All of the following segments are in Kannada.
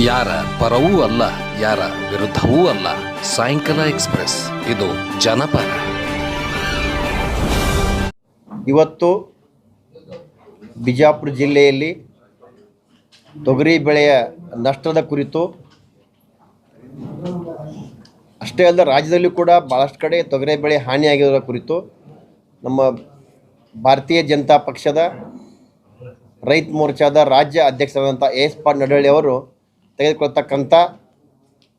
ಯಾರ ಪರವೂ ಅಲ್ಲ, ಯಾರ ವಿರುದ್ಧವೂ ಅಲ್ಲ. ಸಾಯಂಕಾಲ ಎಕ್ಸ್ಪ್ರೆಸ್, ಇದು ಜನಪರ. ಇವತ್ತು ಬಿಜಾಪುರ ಜಿಲ್ಲೆಯಲ್ಲಿ ತೊಗರಿ ಬೆಳೆಯ ನಷ್ಟದ ಕುರಿತು ಅಷ್ಟೇ ಅಲ್ಲದೆ ರಾಜ್ಯದಲ್ಲಿ ಕೂಡ ಭಾಳಷ್ಟು ಕಡೆ ತೊಗರಿ ಬೆಳೆ ಹಾನಿಯಾಗಿರೋದರ ಕುರಿತು ನಮ್ಮ ಭಾರತೀಯ ಜನತಾ ಪಕ್ಷದ ರೈತ ಮೋರ್ಚಾದ ರಾಜ್ಯ ಅಧ್ಯಕ್ಷರಾದಂಥ ಎಸ್ ಪಾಟ್ ನಡಳ್ಳಿ ಅವರು ತೆಗೆದುಕೊಳ್ತಕ್ಕಂಥ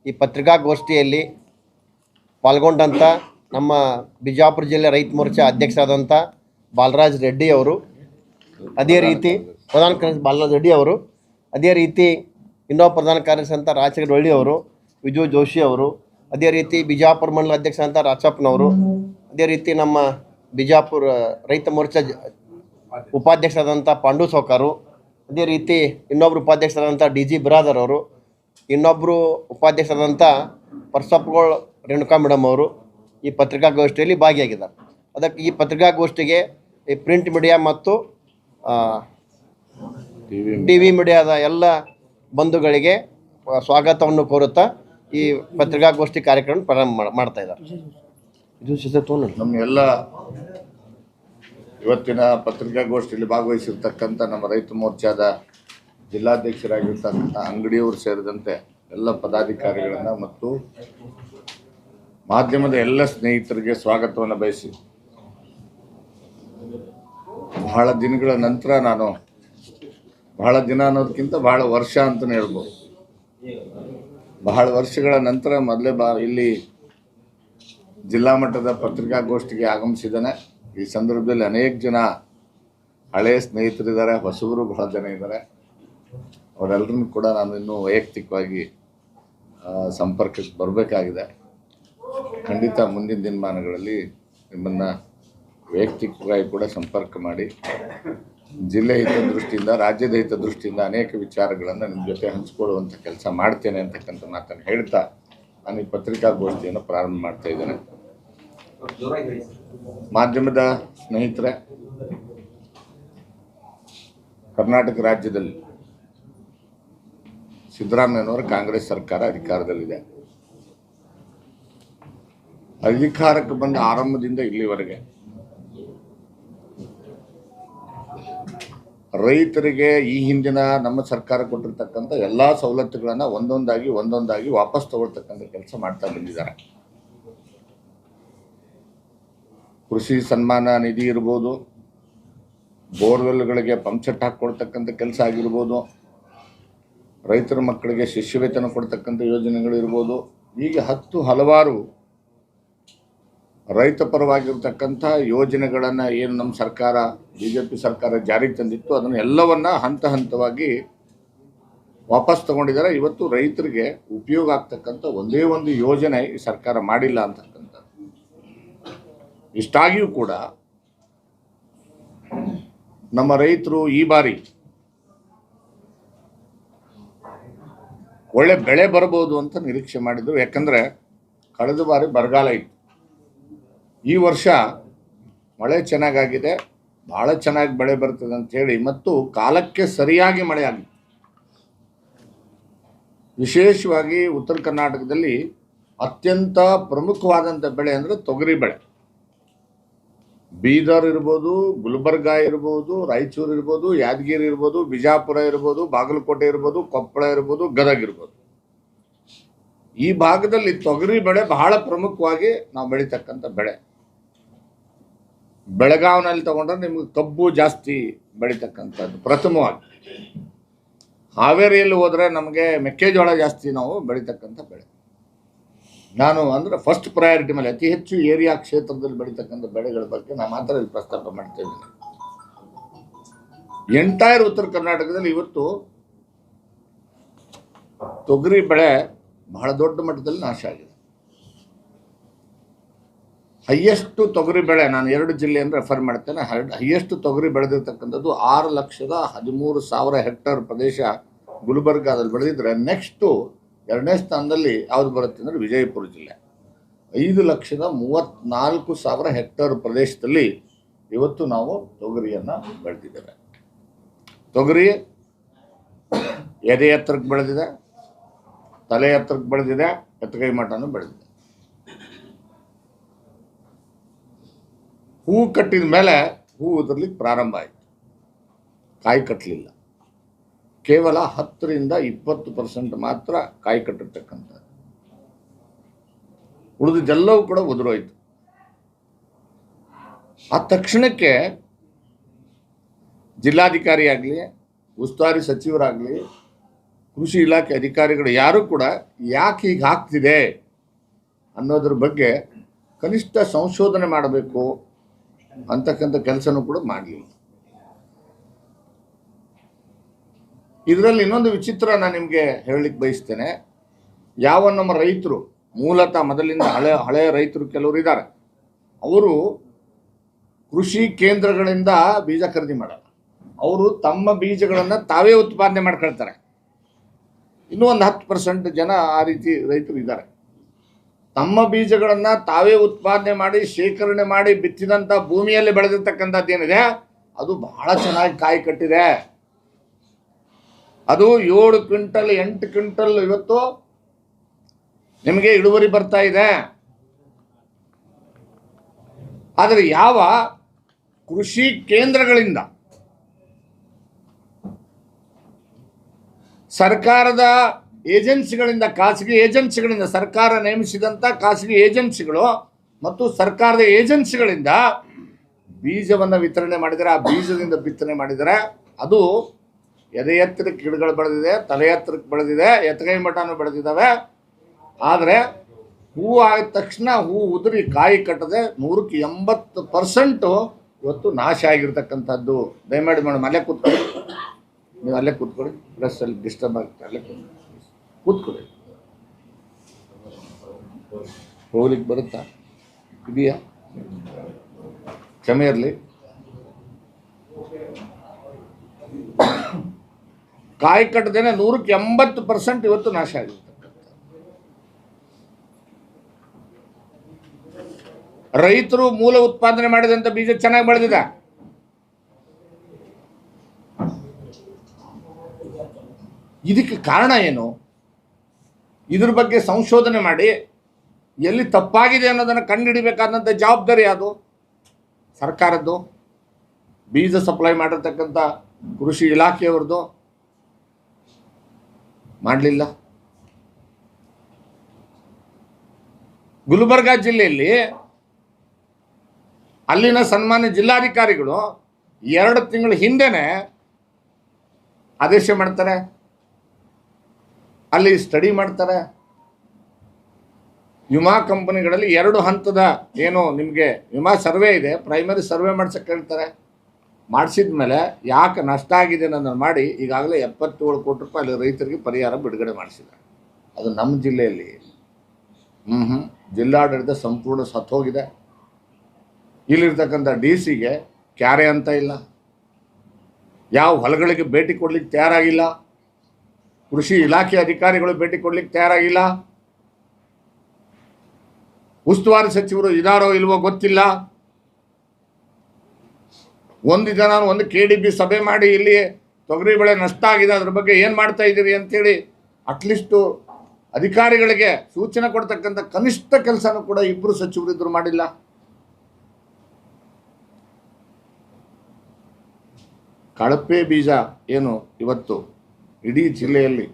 ಈ ಪತ್ರಿಕಾಗೋಷ್ಠಿಯಲ್ಲಿ ಪಾಲ್ಗೊಂಡಂಥ ನಮ್ಮ ಬಿಜಾಪುರ ಜಿಲ್ಲೆ ರೈತ ಮೋರ್ಚಾ ಅಧ್ಯಕ್ಷರಾದಂಥ ಬಾಲರಾಜ್ ರೆಡ್ಡಿ ಅವರು ಅದೇ ರೀತಿ ಪ್ರಧಾನ ಕಾರ್ಯದರ್ಶಿ ಬಾಲರಾಜ್ ರೆಡ್ಡಿ ಅವರು ಅದೇ ರೀತಿ ಇನ್ನೊಬ್ಬ ಪ್ರಧಾನ ಕಾರ್ಯದರ್ಶಿ ಅಂತ ರಾಜಶೇಖರ ಒಳ್ಳಿ ಅವರು ವಿಜು ಜೋಶಿ ಅವರು ಅದೇ ರೀತಿ ಬಿಜಾಪುರ ಮಂಡಲ ಅಧ್ಯಕ್ಷ ಅಂತ ರಾಚಪ್ಪನವರು ಅದೇ ರೀತಿ ನಮ್ಮ ಬಿಜಾಪುರ ರೈತ ಮೋರ್ಚಾ ಜ- ಉಪಾಧ್ಯಕ್ಷರಾದಂಥ ಪಾಂಡು ಸೌಕಾರು ಅದೇ ರೀತಿ ಇನ್ನೊಬ್ಬರು ಉಪಾಧ್ಯಕ್ಷರಾದಂಥ ಡಿ ಜಿ ಬಿರಾದರ್ ಅವರು ಇನ್ನೊಬ್ಬರು ಉಪಾಧ್ಯಕ್ಷರಾದಂಥ ಪರ್ಸಪ್ಗೋಳ್ ರೇಣುಕಾ ಮೇಡಮ್ ಅವರು ಈ ಪತ್ರಿಕಾಗೋಷ್ಠಿಯಲ್ಲಿ ಭಾಗಿಯಾಗಿದ್ದಾರೆ. ಅದಕ್ಕೆ ಈ ಪತ್ರಿಕಾಗೋಷ್ಠಿಗೆ ಈ ಪ್ರಿಂಟ್ ಮೀಡಿಯಾ ಮತ್ತು ಟಿ ವಿ ಮೀಡಿಯಾದ ಎಲ್ಲ ಬಂಧುಗಳಿಗೆ ಸ್ವಾಗತವನ್ನು ಕೋರುತ್ತಾ ಈ ಪತ್ರಿಕಾಗೋಷ್ಠಿ ಕಾರ್ಯಕ್ರಮ ಪ್ರಾರಂಭ ಮಾಡ್- ಮಾಡ್ತಾ ಇದ್ದಾರೆ. ಇದು ನಮ್ಮ ಎಲ್ಲ ಇವತ್ತಿನ ಪತ್ರಿಕಾಗೋಷ್ಠಿಯಲ್ಲಿ ಭಾಗವಹಿಸಿರ್ತಕ್ಕಂಥ ನಮ್ಮ ರೈತ ಮೋರ್ಚಾದ ಜಿಲ್ಲಾಧ್ಯಕ್ಷರಾಗಿರ್ತಕ್ಕಂಥ ಅಂಗಡಿಯವರು ಸೇರಿದಂತೆ ಎಲ್ಲ ಪದಾಧಿಕಾರಿಗಳನ್ನು ಮತ್ತು ಮಾಧ್ಯಮದ ಎಲ್ಲ ಸ್ನೇಹಿತರಿಗೆ ಸ್ವಾಗತವನ್ನು ಬಯಸಿ ಬಹಳ ದಿನಗಳ ನಂತರ ನಾನು ಬಹಳ ದಿನ ಅನ್ನೋದಕ್ಕಿಂತ ಬಹಳ ವರ್ಷ ಅಂತಲೇ ಹೇಳ್ಬೋದು. ಬಹಳ ವರ್ಷಗಳ ನಂತರ ಮೊದಲೇ ಬಾ ಇಲ್ಲಿ ಜಿಲ್ಲಾ ಮಟ್ಟದ ಪತ್ರಿಕಾಗೋಷ್ಠಿಗೆ ಆಗಮಿಸಿದ್ದಾನೆ. ಈ ಸಂದರ್ಭದಲ್ಲಿ ಅನೇಕ ಜನ ಹಳೆಯ ಸ್ನೇಹಿತರಿದ್ದಾರೆ, ಹೊಸಬರು ಬಹಳ ಜನ ಇದ್ದಾರೆ. ಅವರೆಲ್ಲರನ್ನು ಕೂಡ ನಾನು ಇನ್ನೂ ವೈಯಕ್ತಿಕವಾಗಿ ಸಂಪರ್ಕಕ್ಕೆ ಬರಬೇಕಾಗಿದೆ. ಖಂಡಿತ ಮುಂದಿನ ದಿನಮಾನಗಳಲ್ಲಿ ನಿಮ್ಮನ್ನು ವೈಯಕ್ತಿಕವಾಗಿ ಕೂಡ ಸಂಪರ್ಕ ಮಾಡಿ ಜಿಲ್ಲೆ ಹಿತದೃಷ್ಟಿಯಿಂದ ರಾಜ್ಯದ ಹಿತದೃಷ್ಟಿಯಿಂದ ಅನೇಕ ವಿಚಾರಗಳನ್ನು ನಿಮ್ಮ ಜೊತೆ ಹಂಚಿಕೊಳ್ಳುವಂಥ ಕೆಲಸ ಮಾಡ್ತೇನೆ ಅಂತಕ್ಕಂಥ ಮಾತನ್ನು ಹೇಳ್ತಾ ನಾನು ಈ ಪತ್ರಿಕಾಗೋಷ್ಠಿಯನ್ನು ಪ್ರಾರಂಭ ಮಾಡ್ತಾ ಇದ್ದೇನೆ. ಮಾಧ್ಯಮದ ಸ್ನೇಹಿತರೆ, ಕರ್ನಾಟಕ ರಾಜ್ಯದಲ್ಲಿ ಸಿದ್ದರಾಮಯ್ಯನವರ ಕಾಂಗ್ರೆಸ್ ಸರ್ಕಾರ ಅಧಿಕಾರದಲ್ಲಿದೆ. ಅಧಿಕಾರಕ್ಕೆ ಬಂದ ಆರಂಭದಿಂದ ಇಲ್ಲಿವರೆಗೆ ರೈತರಿಗೆ ಈ ಹಿಂದಿನ ನಮ್ಮ ಸರ್ಕಾರ ಕೊಟ್ಟಿರ್ತಕ್ಕಂಥ ಎಲ್ಲ ಸವಲತ್ತುಗಳನ್ನು ಒಂದೊಂದಾಗಿ ಒಂದೊಂದಾಗಿ ವಾಪಸ್ ತಗೊಳ್ತಕ್ಕಂಥ ಕೆಲಸ ಮಾಡ್ತಾ ಬಂದಿದ್ದಾರೆ. ಕೃಷಿ ಸನ್ಮಾನ ನಿಧಿ ಇರ್ಬೋದು, ಬೋರ್ವೆಲ್ಗಳಿಗೆ ಪಂಪ್ಸೆಟ್ ಹಾಕ್ಕೊಡ್ತಕ್ಕಂಥ ಕೆಲಸ ಆಗಿರ್ಬೋದು ರೈತರ ಮಕ್ಕಳಿಗೆ ಶಿಷ್ಯವೇತನ ಕೊಡ್ತಕ್ಕಂಥ ಯೋಜನೆಗಳು ಇರ್ಬೋದು. ಹೀಗೆ ಹತ್ತು ಹಲವಾರು ರೈತ ಪರವಾಗಿರ್ತಕ್ಕಂಥ ಯೋಜನೆಗಳನ್ನು ಏನು ನಮ್ಮ ಸರ್ಕಾರ ಬಿ ಜೆ ಪಿ ಸರ್ಕಾರ ಜಾರಿಗೆ ತಂದಿತ್ತು, ಅದನ್ನು ಎಲ್ಲವನ್ನ ಹಂತ ಹಂತವಾಗಿ ವಾಪಸ್ ತಗೊಂಡಿದ್ದಾರೆ. ಇವತ್ತು ರೈತರಿಗೆ ಉಪಯೋಗ ಆಗ್ತಕ್ಕಂಥ ಒಂದೇ ಒಂದು ಯೋಜನೆ ಈ ಸರ್ಕಾರ ಮಾಡಿಲ್ಲ ಅಂತಕ್ಕಂಥ ಇಷ್ಟಾಗಿಯೂ ಕೂಡ ನಮ್ಮ ರೈತರು ಈ ಬಾರಿ ಒಳ್ಳೆ ಬೆಳೆ ಬರಬಹುದು ಅಂತ ನಿರೀಕ್ಷೆ ಮಾಡಿದ್ರು. ಯಾಕಂದ್ರೆ ಕಳೆದ ಬಾರಿ ಬರಗಾಲ ಇತ್ತು. ಈ ವರ್ಷ ಮಳೆ ಚೆನ್ನಾಗಾಗಿದೆ. ಬಹಳ ಚೆನ್ನಾಗಿ ಬೆಳೆ ಬರ್ತದೆ ಅಂತ ಹೇಳಿ ಮತ್ತು ಕಾಲಕ್ಕೆ ಸರಿಯಾಗಿ ಮಳೆ ವಿಶೇಷವಾಗಿ ಉತ್ತರ ಕರ್ನಾಟಕದಲ್ಲಿ ಅತ್ಯಂತ ಪ್ರಮುಖವಾದಂಥ ಬೆಳೆ ಅಂದರೆ ತೊಗರಿ ಬೆಳೆ. ಬೀದರ್ ಇರ್ಬೋದು ಗುಲ್ಬರ್ಗ ಇರ್ಬೋದು, ರಾಯಚೂರು ಇರ್ಬೋದು, ಯಾದಗಿರಿ ಇರ್ಬೋದು, ಬಿಜಾಪುರ ಇರ್ಬೋದು, ಬಾಗಲಕೋಟೆ ಇರ್ಬೋದು, ಕೊಪ್ಪಳ ಇರ್ಬೋದು, ಗದಗ ಇರ್ಬೋದು. ಈ ಭಾಗದಲ್ಲಿ ತೊಗರಿ ಬೆಳೆ ಬಹಳ ಪ್ರಮುಖವಾಗಿ ನಾವು ಬೆಳೀತಕ್ಕಂಥ ಬೆಳೆ. ಬೆಳಗಾವಿನಲ್ಲಿ ತಗೊಂಡ್ರೆ ನಿಮ್ಗೆ ಕಬ್ಬು ಜಾಸ್ತಿ ಬೆಳೀತಕ್ಕಂಥದ್ದು, ಪ್ರಥಮವಾಗಿ. ಹಾವೇರಿಯಲ್ಲಿ ಹೋದರೆ ನಮಗೆ ಮೆಕ್ಕೆಜೋಳ ಜಾಸ್ತಿ ನಾವು ಬೆಳೀತಕ್ಕಂಥ ಬೆಳೆ. ನಾನು ಅಂದರೆ ಫಸ್ಟ್ ಪ್ರಯಾರಿಟಿ ಮೇಲೆ ಅತಿ ಹೆಚ್ಚು ಏರಿಯಾ ಕ್ಷೇತ್ರದಲ್ಲಿ ಬೆಳೀತಕ್ಕಂಥ ಬೆಳೆಗಳ ಬಗ್ಗೆ ನಾನು ಮಾತ್ರ ಇಲ್ಲಿ ಪ್ರಸ್ತಾಪ ಮಾಡ್ತೇನೆ ಎಂಟೈರ್ ಉತ್ತರ ಕರ್ನಾಟಕದಲ್ಲಿ ಇವತ್ತು ತೊಗರಿ ಬೆಳೆ ಬಹಳ ದೊಡ್ಡ ಮಟ್ಟದಲ್ಲಿ ನಾಶ ಆಗಿದೆ. ಹೈಯೆಸ್ಟ್ ತೊಗರಿ ಬೆಳೆ ನಾನು ಎರಡು ಜಿಲ್ಲೆಯನ್ನು ರೆಫರ್ ಮಾಡ್ತೇನೆ. ಹೈಯೆಸ್ಟ್ ತೊಗರಿ ಬೆಳೆದಿರ್ತಕ್ಕಂಥದ್ದು ಆರು ಲಕ್ಷದ ಹದಿಮೂರು ಸಾವಿರ ಹೆಕ್ಟರ್ ಪ್ರದೇಶ ಗುಲ್ಬರ್ಗಾದಲ್ಲಿ ಬೆಳೆದಿದ್ರೆ ನೆಕ್ಸ್ಟು ಎರಡನೇ ಸ್ಥಾನದಲ್ಲಿ ಯಾವ್ದು ಬರುತ್ತೆ ಅಂದರೆ ವಿಜಯಪುರ ಜಿಲ್ಲೆ. ಐದು ಲಕ್ಷದ ಮೂವತ್ತ್ನಾಲ್ಕು ಸಾವಿರ ಹೆಕ್ಟರ್ ಪ್ರದೇಶದಲ್ಲಿ ಇವತ್ತು ನಾವು ತೊಗರಿಯನ್ನು ಬೆಳೆದಿದ್ದೇವೆ. ತೊಗರಿ ಎದೆ ಎತ್ತರಕ್ಕೆ ಬೆಳೆದಿದೆ, ತಲೆ ಎತ್ತರಕ್ಕೆ ಬೆಳೆದಿದೆ ಎತ್ತಗೈ ಮಠನೂ ಬೆಳೆದಿದೆ. ಹೂ ಕಟ್ಟಿದ ಮೇಲೆ ಹೂ ಉದರ್ಲಿಕ್ಕೆ ಪ್ರಾರಂಭ ಆಯಿತು. ಕಾಯಿ ಕಟ್ಟಲಿಲ್ಲ ಕೇವಲ ಹತ್ತರಿಂದ ಇಪ್ಪತ್ತು ಪರ್ಸೆಂಟ್ ಮಾತ್ರ ಕಾಯಿ ಕಟ್ಟಿರ್ತಕ್ಕಂಥದ್ದು. ಉಳಿದಿದ್ದೆಲ್ಲವೂ ಕೂಡ ಉದುರೋಯ್ತು. ಆ ತಕ್ಷಣಕ್ಕೆ ಜಿಲ್ಲಾಧಿಕಾರಿ ಆಗಲಿ ಉಸ್ತುವಾರಿ ಸಚಿವರಾಗಲಿ, ಕೃಷಿ ಇಲಾಖೆ ಅಧಿಕಾರಿಗಳು ಯಾರೂ ಕೂಡ ಯಾಕೆ ಹೀಗೆ ಆಗ್ತಿದೆ ಅನ್ನೋದ್ರ ಬಗ್ಗೆ ಕನಿಷ್ಠ ಸಂಶೋಧನೆ ಮಾಡಬೇಕು ಅಂತಕ್ಕಂಥ ಕೆಲಸನೂ ಕೂಡ ಮಾಡಲಿಲ್ಲ. ಇದರಲ್ಲಿ ಇನ್ನೊಂದು ವಿಚಿತ್ರ ನಾನು ನಿಮಗೆ ಹೇಳಲಿಕ್ಕೆ ಬಯಸ್ತೇನೆ. ಯಾವ ನಮ್ಮ ರೈತರು, ಮೂಲತಃ ಮೊದಲಿಂದ ಹಳೆ ಹಳೆಯ ರೈತರು ಕೆಲವರು ಇದ್ದಾರೆ ಅವರು ಕೃಷಿ ಕೇಂದ್ರಗಳಿಂದ ಬೀಜ ಖರೀದಿ ಮಾಡಲ್ಲ. ಅವರು ತಮ್ಮ ಬೀಜಗಳನ್ನು ತಾವೇ ಉತ್ಪಾದನೆ ಮಾಡ್ಕೊಳ್ತಾರೆ. ಇನ್ನೂ ಒಂದು ಹತ್ತು ಪರ್ಸೆಂಟ್ ಜನ ಆ ರೀತಿ ರೈತರು ಇದ್ದಾರೆ ತಮ್ಮ ಬೀಜಗಳನ್ನು ತಾವೇ ಉತ್ಪಾದನೆ ಮಾಡಿ, ಶೇಖರಣೆ ಮಾಡಿ ಬಿತ್ತಿದಂಥ ಭೂಮಿಯಲ್ಲಿ ಬೆಳೆದಿರ್ತಕ್ಕಂಥದ್ದು ಏನಿದೆ ಅದು ಬಹಳ ಚೆನ್ನಾಗಿ ಕಾಯಿ ಕಟ್ಟಿದೆ. ಅದು ಏಳು ಕ್ವಿಂಟಲ್, ಎಂಟು ಕ್ವಿಂಟಲ್ ಇವತ್ತು ನಿಮಗೆ ಇಳುವರಿ ಬರ್ತಾ ಇದೆ. ಆದರೆ ಯಾವ ಕೃಷಿ ಕೇಂದ್ರಗಳಿಂದ ಸರ್ಕಾರದ ಏಜೆನ್ಸಿಗಳಿಂದ, ಖಾಸಗಿ ಏಜೆನ್ಸಿಗಳಿಂದ, ಸರ್ಕಾರ ನೇಮಿಸಿದಂಥ ಖಾಸಗಿ ಏಜೆನ್ಸಿಗಳು ಮತ್ತು ಸರ್ಕಾರದ ಏಜೆನ್ಸಿಗಳಿಂದ ಬೀಜವನ್ನು ವಿತರಣೆ ಮಾಡಿದರೆ ಆ ಬೀಜದಿಂದ ಬಿತ್ತನೆ ಮಾಡಿದರೆ ಅದು ಎದೆ ಎತ್ತರಕ್ಕೆ ಗಿಡಗಳು ಬೆಳೆದಿದೆ ತಲೆ ಎತ್ತರಕ್ಕೆ ಬೆಳೆದಿದೆ ಎತ್ತಗೈ ಮಠನೂ ಬೆಳೆದಿದ್ದಾವೆ. ಆದರೆ ಹೂವು ಆದ ತಕ್ಷಣ ಹೂವು ಉದುರಿ ಕಾಯಿ ಕಟ್ಟದೆ ನೂರಕ್ಕೆ ಎಂಬತ್ತು ಪರ್ಸೆಂಟು ಇವತ್ತು ನಾಶ ಆಗಿರ್ತಕ್ಕಂಥದ್ದು. ದಯಮಾಡಿ ಮೇಡಮ್, ಅಲ್ಲೇ ಕೂತ್ಕೊಳ್ಳಿ. ನೀವು ಅಲ್ಲೇ ಕೂತ್ಕೊಳ್ಳಿ. ಪ್ರೆಸ್ಸಲ್ಲಿ ಡಿಸ್ಟರ್ಬ್ ಆಗುತ್ತೆ. ಅಲ್ಲೇ ಕೂತ್ಕೊಳ್ಳಿ. ಕೂತ್ಕೊಳ್ಳಿ. ಹೋಗ್ಲಿಕ್ಕೆ ಬರುತ್ತಾ? ಇದೆಯಾ? ಕ್ಷಮೆ ಇರಲಿ. ಕಾಯಿ ಕಟ್ಟದೇನೆ ನೂರಕ್ಕೆ ಎಂಬತ್ತು ಪರ್ಸೆಂಟ್ ಇವತ್ತು ನಾಶ ಆಗಿರ್ತಕ್ಕಂಥ ರೈತರು ಮೂಲ ಉತ್ಪಾದನೆ ಮಾಡಿದಂಥ ಬೀಜ ಚೆನ್ನಾಗಿ ಬೆಳೆದಿದೆ? ಇದಕ್ಕೆ ಕಾರಣ ಏನು? ಇದ್ರ ಬಗ್ಗೆ ಸಂಶೋಧನೆ ಮಾಡಿ, ಎಲ್ಲಿ ತಪ್ಪಾಗಿದೆ ಅನ್ನೋದನ್ನು ಕಂಡುಹಿಡಿಬೇಕಾದಂಥ ಜವಾಬ್ದಾರಿ ಅದು ಸರ್ಕಾರದ್ದು. ಬೀಜ ಸಪ್ಲೈ ಮಾಡಿರ್ತಕ್ಕಂಥ ಕೃಷಿ ಇಲಾಖೆಯವ್ರದ್ದು. ಮಾಡಲಿಲ್ಲ. ಗುಲ್ಬರ್ಗ ಜಿಲ್ಲೆಯಲ್ಲಿ ಅಲ್ಲಿನ ಸನ್ಮಾನ್ಯ ಜಿಲ್ಲಾಧಿಕಾರಿಗಳು ಎರಡು ತಿಂಗಳ ಹಿಂದೆನೆ ಆದೇಶ ಮಾಡ್ತಾರೆ. ಅಲ್ಲಿ ಸ್ಟಡಿ ಮಾಡ್ತಾರೆ. ವಿಮಾ ಕಂಪನಿಗಳಲ್ಲಿ ಎರಡು ಹಂತದ ಏನು ನಿಮಗೆ ವಿಮಾ ಸರ್ವೆ ಇದೆ ಪ್ರೈಮರಿ ಸರ್ವೆ ಮಾಡ್ಸಕ್ಕೆ ಹೇಳ್ತಾರೆ. ಮಾಡಿಸಿದ ಮೇಲೆ ಯಾಕೆ ನಷ್ಟ ಆಗಿದೆ ಅನ್ನೋದನ್ನು ಮಾಡಿ ಈಗಾಗಲೇ ಎಪ್ಪತ್ತೇಳು ಕೋಟಿ ರೂಪಾಯಿ ಅಲ್ಲಿ ರೈತರಿಗೆ ಪರಿಹಾರ ಬಿಡುಗಡೆ ಮಾಡಿಸಿದ್ದಾರೆ. ಅದು ನಮ್ಮ ಜಿಲ್ಲೆಯಲ್ಲಿ. ಹ್ಞೂ ಹ್ಞೂ ಜಿಲ್ಲಾಡಳಿತ ಸಂಪೂರ್ಣ ಸತ್ತೋಗಿದೆ. ಇಲ್ಲಿರ್ತಕ್ಕಂಥ ಡಿ ಸಿಗೆ ಕ್ಯಾರೆ ಅಂತ ಇಲ್ಲ. ಯಾವ ಹೊಲಗಳಿಗೆ ಭೇಟಿ ಕೊಡ್ಲಿಕ್ಕೆ ತಯಾರಾಗಿಲ್ಲ. ಕೃಷಿ ಇಲಾಖೆ ಅಧಿಕಾರಿಗಳು ಭೇಟಿ ಕೊಡ್ಲಿಕ್ಕೆ ತಯಾರಾಗಿಲ್ಲ. ಉಸ್ತುವಾರಿ ಸಚಿವರು ಇದಾರೋ ಇಲ್ವೋ ಗೊತ್ತಿಲ್ಲ. ಒಂದು ನಾನು ಒಂದು ಕೆ ಡಿ ಬಿ ಸಭೆ ಮಾಡಿ ಇಲ್ಲಿ ತೊಗರಿ ಬೆಳೆ ನಷ್ಟ ಆಗಿದೆ, ಅದ್ರ ಬಗ್ಗೆ ಏನು ಮಾಡ್ತಾ ಇದ್ದೀರಿ ಅಂತೇಳಿ ಅಟ್ಲೀಸ್ಟು ಅಧಿಕಾರಿಗಳಿಗೆ ಸೂಚನೆ ಕೊಡ್ತಕ್ಕಂಥ ಕನಿಷ್ಠ ಕೆಲಸನೂ ಕೂಡ ಇಬ್ಬರು ಸಚಿವರು ಇದ್ರು ಮಾಡಿಲ್ಲ. ಕಳಪೆ ಬೀಜ ಏನು ಇವತ್ತು ಇಡೀ ಜಿಲ್ಲೆಯಲ್ಲಿ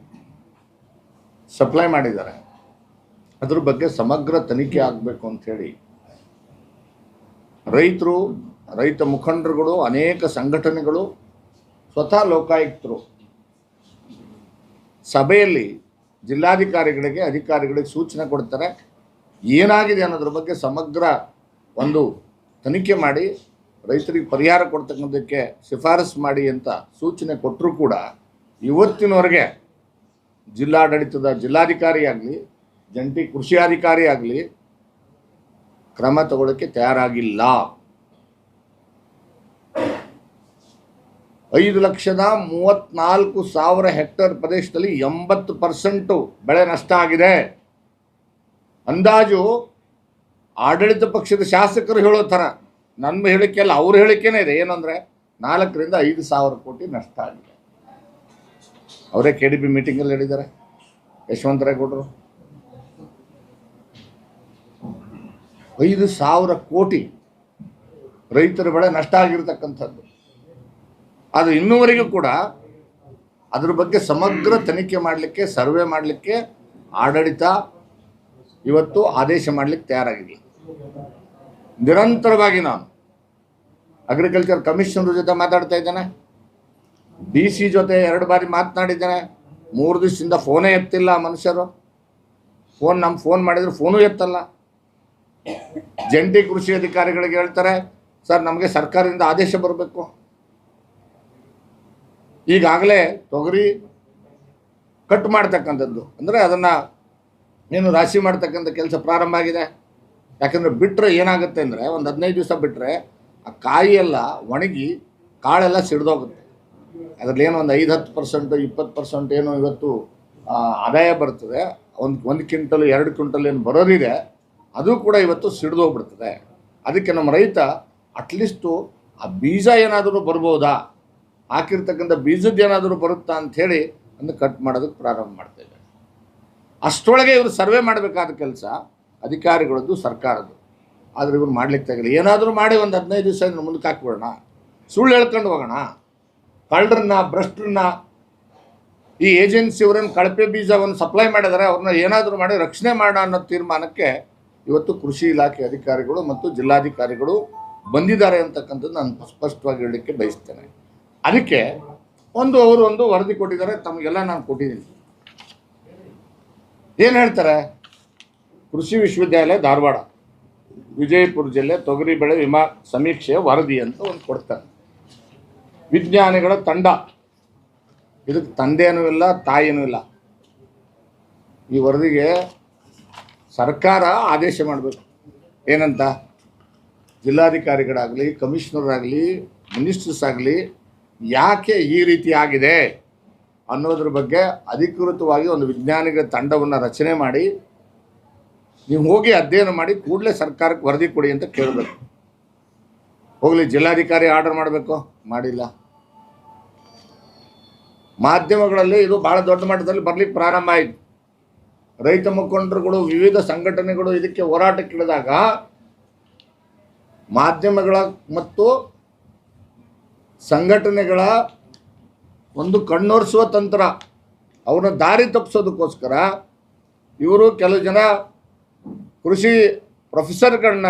ಸಪ್ಲೈ ಮಾಡಿದ್ದಾರೆ. ಅದ್ರ ಬಗ್ಗೆ ಸಮಗ್ರ ತನಿಖೆ ಆಗಬೇಕು ಅಂಥೇಳಿ ರೈತರು ರೈತ ಮುಖಂಡರುಗಳು, ಅನೇಕ ಸಂಘಟನೆಗಳು, ಸ್ವತಃ ಲೋಕಾಯುಕ್ತರು. ಸಭೆಯಲ್ಲಿ ಜಿಲ್ಲಾಧಿಕಾರಿಗಳಿಗೆ, ಅಧಿಕಾರಿಗಳಿಗೆ ಸೂಚನೆ ಕೊಡ್ತಾರೆ. ಏನಾಗಿದೆ ಅನ್ನೋದ್ರ ಬಗ್ಗೆ ಸಮಗ್ರ ಒಂದು ತನಿಖೆ ಮಾಡಿ, ರೈತರಿಗೆ ಪರಿಹಾರ ಕೊಡ್ತಕ್ಕಂಥದ್ದಕ್ಕೆ ಶಿಫಾರಸು ಮಾಡಿ ಅಂತ ಸೂಚನೆ ಕೊಟ್ಟರೂ ಕೂಡ ಇವತ್ತಿನವರೆಗೆ ಜಿಲ್ಲಾಡಳಿತದ ಜಿಲ್ಲಾಧಿಕಾರಿ ಆಗಲಿ, ಜಂಟಿ ಕೃಷಿ ಅಧಿಕಾರಿ ಆಗಲಿ ಕ್ರಮ ತಗೊಳ್ಳೋಕ್ಕೆ ತಯಾರಾಗಿಲ್ಲ. ಐದು ಲಕ್ಷದ ಮೂವತ್ನಾಲ್ಕು ಸಾವಿರ ಹೆಕ್ಟೇರ್ ಪ್ರದೇಶದಲ್ಲಿ ಎಂಬತ್ತು ಪರ್ಸೆಂಟು ಬೆಳೆ ನಷ್ಟ ಆಗಿದೆ. ಅಂದಾಜು ಆಡಳಿತ ಪಕ್ಷದ ಶಾಸಕರು ಹೇಳೋ ಥರ, ನನ್ನ ಹೇಳಿಕೆ ಅಲ್ಲ ಅವ್ರ ಹೇಳಿಕೆನೇ ಇದೆ. ಏನಂದರೆ ನಾಲ್ಕರಿಂದ ಐದು ಸಾವಿರ ಕೋಟಿ ನಷ್ಟ ಆಗಿದೆ. ಅವರೇ ಕೆ ಡಿ ಪಿ ಮೀಟಿಂಗಲ್ಲಿ ಹೇಳಿದ್ದಾರೆ ಯಶವಂತರೇಗೌಡರು ಐದು ಸಾವಿರ ಕೋಟಿ ರೈತರ ಬೆಳೆ ನಷ್ಟ ಆಗಿರ್ತಕ್ಕಂಥದ್ದು. ಅದು ಇನ್ನೂವರೆಗೂ ಕೂಡ ಅದ್ರ ಬಗ್ಗೆ ಸಮಗ್ರ ತನಿಖೆ ಮಾಡಲಿಕ್ಕೆ, ಸರ್ವೆ ಮಾಡಲಿಕ್ಕೆ ಆಡಳಿತ ಇವತ್ತು ಆದೇಶ ಮಾಡಲಿಕ್ಕೆ ತಯಾರಾಗಿದೆ ನಿರಂತರವಾಗಿ ನಾನು ಅಗ್ರಿಕಲ್ಚರ್ ಕಮಿಷನರ್ ಜೊತೆ ಮಾತಾಡ್ತಾ ಇದ್ದೇನೆ. ಡಿ ಸಿ ಜೊತೆ ಎರಡು ಬಾರಿ ಮಾತನಾಡಿದ್ದೇನೆ. ಮೂರು ದಿವಸದಿಂದ ಫೋನೇ ಎತ್ತಿಲ್ಲ ಮನುಷ್ಯರು. ಫೋನ್ ನಮ್ಮ ಫೋನ್ ಮಾಡಿದರೆ ಫೋನೂ ಎತ್ತಲ್ಲ. ಜಂಟಿ ಕೃಷಿ ಅಧಿಕಾರಿಗಳಿಗೆ ಹೇಳ್ತಾರೆ, ಸರ್, ನಮಗೆ ಸರ್ಕಾರದಿಂದ ಆದೇಶ ಬರಬೇಕು. ಈಗಾಗಲೇ ತೊಗರಿ ಕಟ್ ಮಾಡ್ತಕ್ಕಂಥದ್ದು. ಅಂದರೆ ಅದನ್ನು ಏನು ರಾಶಿ ಮಾಡ್ತಕ್ಕಂಥ ಕೆಲಸ ಪ್ರಾರಂಭ ಆಗಿದೆ. ಯಾಕಂದರೆ ಬಿಟ್ಟರೆ ಏನಾಗುತ್ತೆ ಅಂದರೆ ಒಂದು ಹದಿನೈದು ದಿವಸ ಬಿಟ್ಟರೆ ಆ ಕಾಯಿಯೆಲ್ಲ ಒಣಗಿ ಕಾಳೆಲ್ಲ ಸಿಡ್ದೋಗುತ್ತೆ. ಅದರಲ್ಲಿ ಏನೋ ಒಂದು ಐದು ಹತ್ತು ಪರ್ಸೆಂಟ್, ಇಪ್ಪತ್ತು ಪರ್ಸೆಂಟ್ ಏನೋ ಇವತ್ತು ಆದಾಯ ಬರ್ತದೆ. ಒಂದು ಒಂದು ಕ್ವಿಂಟಲ್, ಎರಡು ಕ್ವಿಂಟಲ್ ಏನು ಬರೋದಿದೆ, ಅದು ಕೂಡ ಇವತ್ತು ಸಿಡ್ದೋಗ್ಬಿಡ್ತದೆ. ಅದಕ್ಕೆ ನಮ್ಮ ರೈತ ಅಟ್ಲೀಸ್ಟು ಆ ಬೀಜ ಏನಾದರೂ ಬರ್ಬೋದಾ? ಹಾಕಿರ್ತಕ್ಕಂಥ ಬೀಜದ್ದೇನಾದರೂ ಬರುತ್ತಾ ಅಂಥೇಳಿ ಅದನ್ನು ಕಟ್ ಮಾಡೋದಕ್ಕೆ ಪ್ರಾರಂಭ ಮಾಡ್ತಾ ಇದ್ದಾರೆ. ಅಷ್ಟರೊಳಗೆ ಇವರು ಸರ್ವೆ ಮಾಡಬೇಕಾದ ಕೆಲಸ ಅಧಿಕಾರಿಗಳದ್ದು, ಸರ್ಕಾರದ್ದು. ಆದರೆ ಇವ್ರು ಮಾಡ್ಲಿಕ್ಕೆ ತಗಲಿ ಏನಾದರೂ ಮಾಡಿ ಒಂದು ಹದಿನೈದು ದಿವಸ ಮುಂದಕ್ಕೆ ಹಾಕ್ಬಿಡೋಣ. ಸುಳ್ಳು ಹೇಳ್ಕೊಂಡು ಹೋಗೋಣ. ಕಳ್ಳರನ್ನ, ಭ್ರಷ್ಟರನ್ನ, ಈ ಏಜೆನ್ಸಿಯವರನ್ನು ಕಳಪೆ ಬೀಜವನ್ನು ಸಪ್ಲೈ ಮಾಡಿದರೆ, ಅವ್ರನ್ನ ಏನಾದರೂ ಮಾಡಿ ರಕ್ಷಣೆ ಮಾಡೋಣ ಅನ್ನೋ ತೀರ್ಮಾನಕ್ಕೆ ಇವತ್ತು ಕೃಷಿ ಇಲಾಖೆ ಅಧಿಕಾರಿಗಳು ಮತ್ತು ಜಿಲ್ಲಾಧಿಕಾರಿಗಳು ಬಂದಿದ್ದಾರೆ ಅಂತಕ್ಕಂಥದ್ದು ನಾನು ಸ್ಪಷ್ಟವಾಗಿ ಹೇಳಲಿಕ್ಕೆ ಬಯಸ್ತೇನೆ. ಅದಕ್ಕೆ ಒಂದು ಅವರು ಒಂದು ವರದಿ ಕೊಟ್ಟಿದ್ದಾರೆ, ತಮಗೆಲ್ಲ ನಾನು ಕೊಟ್ಟಿದ್ದೀನಿ. ಏನು ಹೇಳ್ತಾರೆ? ಕೃಷಿ ವಿಶ್ವವಿದ್ಯಾಲಯ ಧಾರವಾಡ, ವಿಜಯಪುರ ಜಿಲ್ಲೆ ತೊಗರಿ ಬೆಳೆ ವಿಮಾ ಸಮೀಕ್ಷೆ ವರದಿ ಅಂತ ಒಂದು ಕೊಡ್ತಾರೆ. ವಿಜ್ಞಾನಿಗಳ ತಂಡ. ಇದಕ್ಕೆ ತಂದೆಯೂ ಇಲ್ಲ, ತಾಯಿನೂ ಇಲ್ಲ. ಈ ವರದಿಗೆ ಸರ್ಕಾರ ಆದೇಶ ಮಾಡಬೇಕು. ಏನಂತ? ಜಿಲ್ಲಾಧಿಕಾರಿಗಳಾಗಲಿ, ಕಮಿಷನರ್ ಆಗಲಿ, ಮಿನಿಸ್ಟರ್ಸ್ ಆಗಲಿ ಯಾಕೆ ಈ ರೀತಿ ಆಗಿದೆ ಅನ್ನೋದ್ರ ಬಗ್ಗೆ ಅಧಿಕೃತವಾಗಿ ಒಂದು ವಿಜ್ಞಾನಿಗಳ ತಂಡವನ್ನು ರಚನೆ ಮಾಡಿ, ನೀವು ಹೋಗಿ ಅಧ್ಯಯನ ಮಾಡಿ, ಕೂಡಲೇ ಸರ್ಕಾರಕ್ಕೆ ವರದಿ ಕೊಡಿ ಅಂತ ಕೇಳಬೇಕು. ಹೋಗಲಿ, ಜಿಲ್ಲಾಧಿಕಾರಿ ಆರ್ಡರ್ ಮಾಡಬೇಕು? ಮಾಡಿಲ್ಲ. ಮಾಧ್ಯಮಗಳಲ್ಲಿ ಇದು ಬಹಳ ದೊಡ್ಡ ಮಟ್ಟದಲ್ಲಿ ಬರಲಿಕ್ಕೆ ಪ್ರಾರಂಭ ಆಯಿತು. ರೈತ ಮುಖಂಡರುಗಳು, ವಿವಿಧ ಸಂಘಟನೆಗಳು ಇದಕ್ಕೆ ಹೋರಾಟಕ್ಕಿಳಿದಾಗ ಮಾಧ್ಯಮಗಳ ಮತ್ತು ಸಂಘಟನೆಗಳ ಒಂದು ಕಣ್ಣೊರೆಸುವ ತಂತ್ರ. ಅವ್ರನ್ನ ದಾರಿ ತಪ್ಪಿಸೋದಕ್ಕೋಸ್ಕರ ಇವರು ಕೆಲವು ಜನ ಕೃಷಿ ಪ್ರೊಫೆಸರ್ಗಳನ್ನ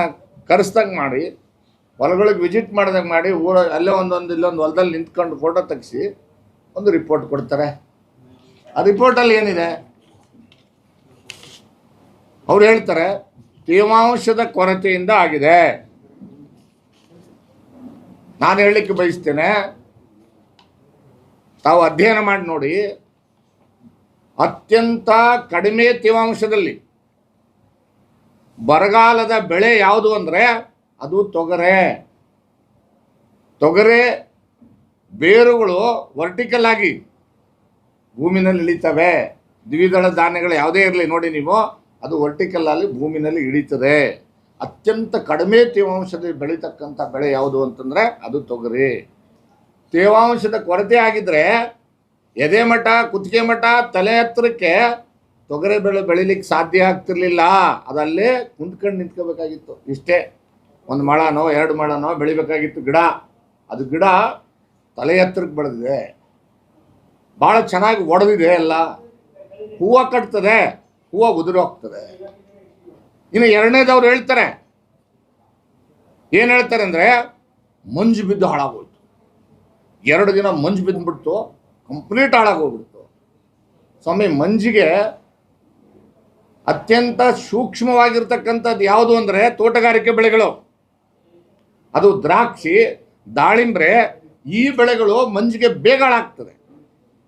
ಕರೆಸ್ದಂಗೆ ಮಾಡಿ, ಹೊಲಗಳಿಗೆ ವಿಸಿಟ್ ಮಾಡ್ದಂಗೆ ಮಾಡಿ, ಊರ ಅಲ್ಲೇ ಒಂದೊಂದು ಇಲ್ಲೊಂದು ಹೊಲದಲ್ಲಿ ನಿಂತ್ಕೊಂಡು ಫೋಟೋ ತೆಗೆಸಿ ಒಂದು ರಿಪೋರ್ಟ್ ಕೊಡ್ತಾರೆ. ಆ ರಿಪೋರ್ಟಲ್ಲಿ ಏನಿದೆ? ಅವ್ರು ಹೇಳ್ತಾರೆ, ತೇವಾಂಶದ ಕೊರತೆಯಿಂದ ಆಗಿದೆ. ನಾನು ಹೇಳಲಿಕ್ಕೆ ಬಯಸ್ತೇನೆ, ತಾವು ಅಧ್ಯಯನ ಮಾಡಿ ನೋಡಿ, ಅತ್ಯಂತ ಕಡಿಮೆ ತೇವಾಂಶದಲ್ಲಿ ಬರಗಾಲದ ಬೆಳೆ ಯಾವುದು ಅಂದರೆ ಅದು ತೊಗರೆ. ತೊಗರೆ ಬೇರುಗಳು ವರ್ಟಿಕಲ್ ಆಗಿ ಭೂಮಿನಲ್ಲಿ ಇಳಿತವೆ. ದ್ವಿದಳ ಧಾನ್ಯಗಳು ಯಾವುದೇ ಇರಲಿ, ನೋಡಿ ನೀವು, ಅದು ವರ್ಟಿಕಲ್ ಆಗಿ ಭೂಮಿನಲ್ಲಿ ಇಳಿತದೆ. ಅತ್ಯಂತ ಕಡಿಮೆ ತೇವಾಂಶದಲ್ಲಿ ಬೆಳೀತಕ್ಕಂಥ ಬೆಳೆ ಯಾವುದು ಅಂತಂದರೆ ಅದು ತೊಗರಿ. ತೇವಾಂಶದ ಕೊರತೆ ಆಗಿದ್ದರೆ ಎದೆ ಮಠ, ಕುತ್ತಿಗೆ ಮಠ, ತಲೆ ಹತ್ತಿರಕ್ಕೆ ತೊಗರಿ ಬೆಳೆ ಬೆಳಿಲಿಕ್ಕೆ ಸಾಧ್ಯ ಆಗ್ತಿರ್ಲಿಲ್ಲ. ಅದಲ್ಲೇ ಕುಂತ್ಕೊಂಡು ನಿಂತ್ಕೋಬೇಕಾಗಿತ್ತು. ಇಷ್ಟೇ. ಒಂದು ಮಳನೋ, ಎರಡು ಮಳನೋ ಬೆಳಿಬೇಕಾಗಿತ್ತು ಗಿಡ. ಅದು ಗಿಡ ತಲೆ ಎತ್ತರಕ್ಕೆ ಬೆಳೆದಿದೆ. ಭಾಳ ಚೆನ್ನಾಗಿ ಒಡೆದಿದೆ ಎಲ್ಲ ಹೂವು ಕಟ್ತದೆ. ಹೂವು ಉದುರಿ ಹೋಗ್ತದೆ. ಇನ್ನು ಎರಡನೇದವ್ರು ಹೇಳ್ತಾರೆ. ಏನು ಹೇಳ್ತಾರೆ ಅಂದರೆ, ಮಂಜು ಬಿದ್ದು ಹಾಳಾಗೋಯ್ತು. ಎರಡು ದಿನ ಮಂಜು ಬಿದ್ದುಬಿಡ್ತು ಕಂಪ್ಲೀಟ್ ಹಾಳಾಗೋಗ್ಬಿಡ್ತು. ಸ್ವಾಮಿ, ಮಂಜಿಗೆ ಅತ್ಯಂತ ಸೂಕ್ಷ್ಮವಾಗಿರ್ತಕ್ಕಂಥದ್ದು ಯಾವುದು ಅಂದರೆ ತೋಟಗಾರಿಕೆ ಬೆಳೆಗಳು. ಅದು ದ್ರಾಕ್ಷಿ, ದಾಳಿಂಬ್ರೆ, ಈ ಬೆಳೆಗಳು ಮಂಜಿಗೆ ಬೇಗ ಹಾಳಾಗ್ತದೆ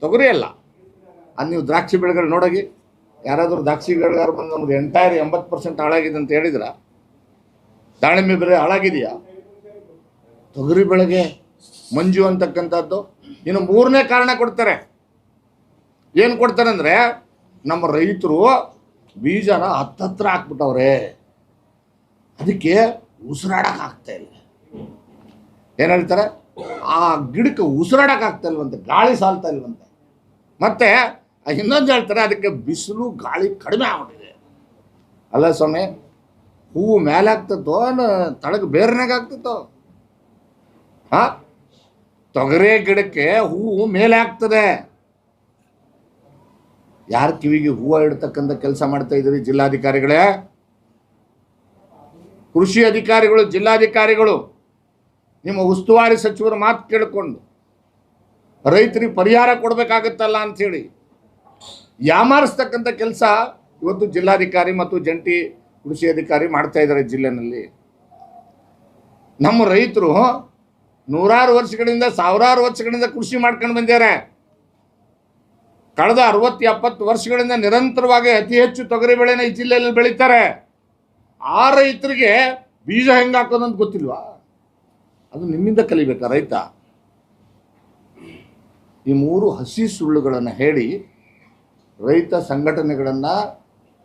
ತೊಗರಿ ಅಲ್ಲ. ಅದು ನೀವು ದ್ರಾಕ್ಷಿ ಬೆಳೆಗಳು ನೋಡೋಗಿ. ಯಾರಾದರೂ ದ್ರಾಕ್ಷಿ ಬೆಳೆಗಾರ ಬಂದು ನಮ್ದು ಎಂಟೈರ್ ಎಂಬತ್ತು ಪರ್ಸೆಂಟ್ ಹಾಳಾಗಿದೆ ಅಂತ ಹೇಳಿದ್ರ? ದಾಳಿಂಬೆ ಬೆಲೆ ಹಾಳಾಗಿದೆಯಾ? ತೊಗರಿ ಬೆಳೆಗೆ ಮಂಜು ಅಂತಕ್ಕಂಥದ್ದು ಇನ್ನು ಮೂರನೇ ಕಾರಣ ಕೊಡ್ತಾರೆ. ಏನು ಕೊಡ್ತಾರೆ ಅಂದರೆ ನಮ್ಮ ರೈತರು ಬೀಜನ ಹತ್ತತ್ರ ಹಾಕ್ಬಿಟ್ಟವ್ರೆ. ಅದಕ್ಕೆ ಉಸಿರಾಡಕ್ಕೆ ಆಗ್ತಾ ಇಲ್ಲ. ಏನು ಹೇಳ್ತಾರೆ? ಆ ಗಿಡಕ್ಕೆ ಉಸಿರಾಡಕ್ಕೆ ಆಗ್ತಾ ಇಲ್ವಂತೆ, ಗಾಳಿ ಸಾಲ್ತಾ ಇಲ್ವಂತೆ. ಮತ್ತೆ ಇನ್ನೊಂದು ಹೇಳ್ತಾರೆ, ಅದಕ್ಕೆ ಬಿಸಿಲು ಗಾಳಿ ಕಡಿಮೆ ಆಗ್ಬಿಟ್ಟಿದೆ. ಅಲ್ಲ ಸ್ವಾಮಿ, ಹೂವು ಮೇಲೆ ಆಗ್ತದೋ ತಳಗ ಬೇರ್ನಾಗ ಆಗ್ತಿತ್ತೋ? ಹಾ? ತೊಗರೆ ಗಿಡಕ್ಕೆ ಹೂವು ಮೇಲೆ ಆಗ್ತದೆ ಯಾರ ಕಿವಿಗೆ ಹೂವು ಇಡ್ತಕ್ಕಂಥ ಕೆಲಸ ಮಾಡ್ತಾ ಇದ್ದೀರಿ ಜಿಲ್ಲಾಧಿಕಾರಿಗಳೇ? ಕೃಷಿ ಅಧಿಕಾರಿಗಳು, ಜಿಲ್ಲಾಧಿಕಾರಿಗಳು, ನಿಮ್ಮ ಉಸ್ತುವಾರಿ ಸಚಿವರು ಮಾತು ಕೇಳಿಕೊಂಡು ರೈತರಿಗೆ ಪರಿಹಾರ ಕೊಡಬೇಕಾಗತ್ತಲ್ಲ ಅಂಥೇಳಿ. ಯಾಮಾರಿಸ್ತಕ್ಕಂಥ ಕೆಲಸ ಇವತ್ತು ಜಿಲ್ಲಾಧಿಕಾರಿ ಮತ್ತು ಜಂಟಿ ಕೃಷಿ ಅಧಿಕಾರಿ ಮಾಡ್ತಾ ಇದ್ದಾರೆ ಜಿಲ್ಲೆನಲ್ಲಿ. ನಮ್ಮ ರೈತರು ನೂರಾರು ವರ್ಷಗಳಿಂದ, ಸಾವಿರಾರು ವರ್ಷಗಳಿಂದ ಕೃಷಿ ಮಾಡ್ಕೊಂಡು ಬಂದಿದ್ದಾರೆ. ಕಳೆದ ಅರವತ್ತು, ಎಪ್ಪತ್ತು ವರ್ಷಗಳಿಂದ ನಿರಂತರವಾಗಿ ಅತಿ ಹೆಚ್ಚು ತೊಗರಿ ಬೆಳೆನ ಈ ಜಿಲ್ಲೆಯಲ್ಲಿ ಬೆಳೀತಾರೆ. ಆ ರೈತರಿಗೆ ಬೀಜ ಹೆಂಗೆ ಹಾಕೋದಂತ ಗೊತ್ತಿಲ್ವಾ? ಅದು ನಿಮ್ಮಿಂದ ಕಲಿಬೇಕಾ ರೈತ? ಈ ಮೂರು ಹಸಿ ಸುಳ್ಳುಗಳನ್ನು ಹೇಳಿ ರೈತ ಸಂಘಟನೆಗಳನ್ನು,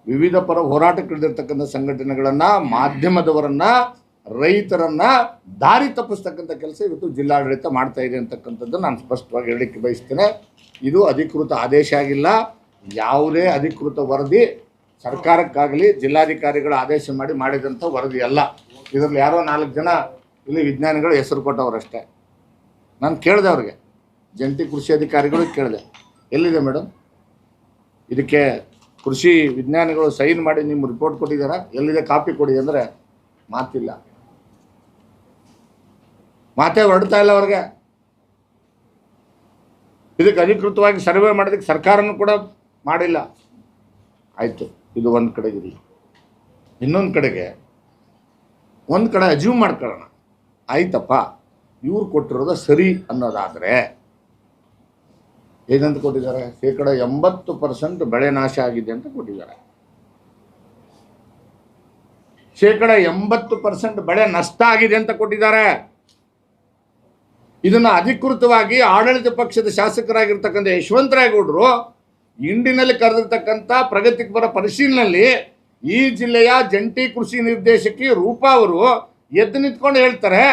ವಿವಿಧ ಪರ ಹೋರಾಟಕ್ಕಿಳಿದಿರ್ತಕ್ಕಂಥ ಸಂಘಟನೆಗಳನ್ನು, ಮಾಧ್ಯಮದವರನ್ನ, ರೈತರನ್ನ ದಾರಿ ತಪ್ಪಿಸ್ತಕ್ಕಂಥ ಕೆಲಸ ಇವತ್ತು ಜಿಲ್ಲಾಡಳಿತ ಮಾಡ್ತಾ ಇದೆ ಅಂತಕ್ಕಂಥದ್ದು ನಾನು ಸ್ಪಷ್ಟವಾಗಿ ಹೇಳಲಿಕ್ಕೆ ಬಯಸ್ತೇನೆ. ಇದು ಅಧಿಕೃತ ಆದೇಶ ಆಗಿಲ್ಲ. ಯಾವುದೇ ಅಧಿಕೃತ ವರದಿ ಸರ್ಕಾರಕ್ಕಾಗಲಿ, ಜಿಲ್ಲಾಧಿಕಾರಿಗಳು ಆದೇಶ ಮಾಡಿ ಮಾಡಿದಂಥ ವರದಿ ಅಲ್ಲ. ಇದರಲ್ಲಿ ಯಾರೋ ನಾಲ್ಕು ಜನ ಇಲ್ಲಿ ವಿಜ್ಞಾನಿಗಳು ಹೆಸರು ಕೊಟ್ಟವರಷ್ಟೇ. ನಾನು ಕೇಳಿದೆ ಅವ್ರಿಗೆ. ಜಂಟಿ ಕೃಷಿ ಅಧಿಕಾರಿಗಳು ಕೇಳಿದೆ. ಎಲ್ಲಿದೆ ಮೇಡಮ್? ಇದಕ್ಕೆ ಕೃಷಿ ವಿಜ್ಞಾನಿಗಳು ಸೈನ್ ಮಾಡಿ ನಿಮ್ಮ ರಿಪೋರ್ಟ್ ಕೊಟ್ಟಿದ್ದಾರಾ? ಎಲ್ಲಿದೆ ಕಾಪಿ ಕೊಡಿ ಅಂದರೆ ಮಾತಿಲ್ಲ. ಮಾತೇ ಹೊರಡ್ತಾ ಇಲ್ಲ ಅವ್ರಿಗೆ. ಇದಕ್ಕೆ ಅಧಿಕೃತವಾಗಿ ಸರ್ವೆ ಮಾಡೋದಕ್ಕೆ ಸರ್ಕಾರನೂ ಕೂಡ ಮಾಡಿಲ್ಲ. ಆಯಿತು, ಇದು ಒಂದು ಕಡೆಗಿರಲಿ ಇನ್ನೊಂದು ಕಡೆಗೆ ಒಂದು ಕಡೆ ಅಜೀವ್ ಮಾಡ್ಕೊಳ್ಳೋಣ. ಆಯ್ತಪ್ಪ, ಇವ್ರು ಕೊಟ್ಟಿರೋದು ಸರಿ ಅನ್ನೋದಾದರೆ ಏನಂತ ಕೊಟ್ಟಿದ್ದಾರೆ? ಶೇಕಡ ಎಂಬತ್ತು ಪರ್ಸೆಂಟ್ ಬೆಳೆ ನಾಶ ಆಗಿದೆ ಅಂತ ಕೊಟ್ಟಿದ್ದಾರೆ. ಶೇಕಡ ಎಂಬತ್ತು ಪರ್ಸೆಂಟ್ ಬೆಳೆ ನಷ್ಟ ಆಗಿದೆ ಅಂತ ಕೊಟ್ಟಿದ್ದಾರೆ. ಇದನ್ನು ಅಧಿಕೃತವಾಗಿ ಆಡಳಿತ ಪಕ್ಷದ ಶಾಸಕರಾಗಿರ್ತಕ್ಕಂಥ ಯಶವಂತರಾಯಗೌಡರು ಇಂಡಿನಲ್ಲಿ ಕರೆದಿರ್ತಕ್ಕಂಥ ಪ್ರಗತಿಪರ ಪರಿಶೀಲನೆಯಲ್ಲಿ ಈ ಜಿಲ್ಲೆಯ ಜಂಟಿ ಕೃಷಿ ನಿರ್ದೇಶಕಿ ರೂಪಾ ಅವರು ಎದ್ದು ನಿಂತ್ಕೊಂಡು ಹೇಳ್ತಾರೆ,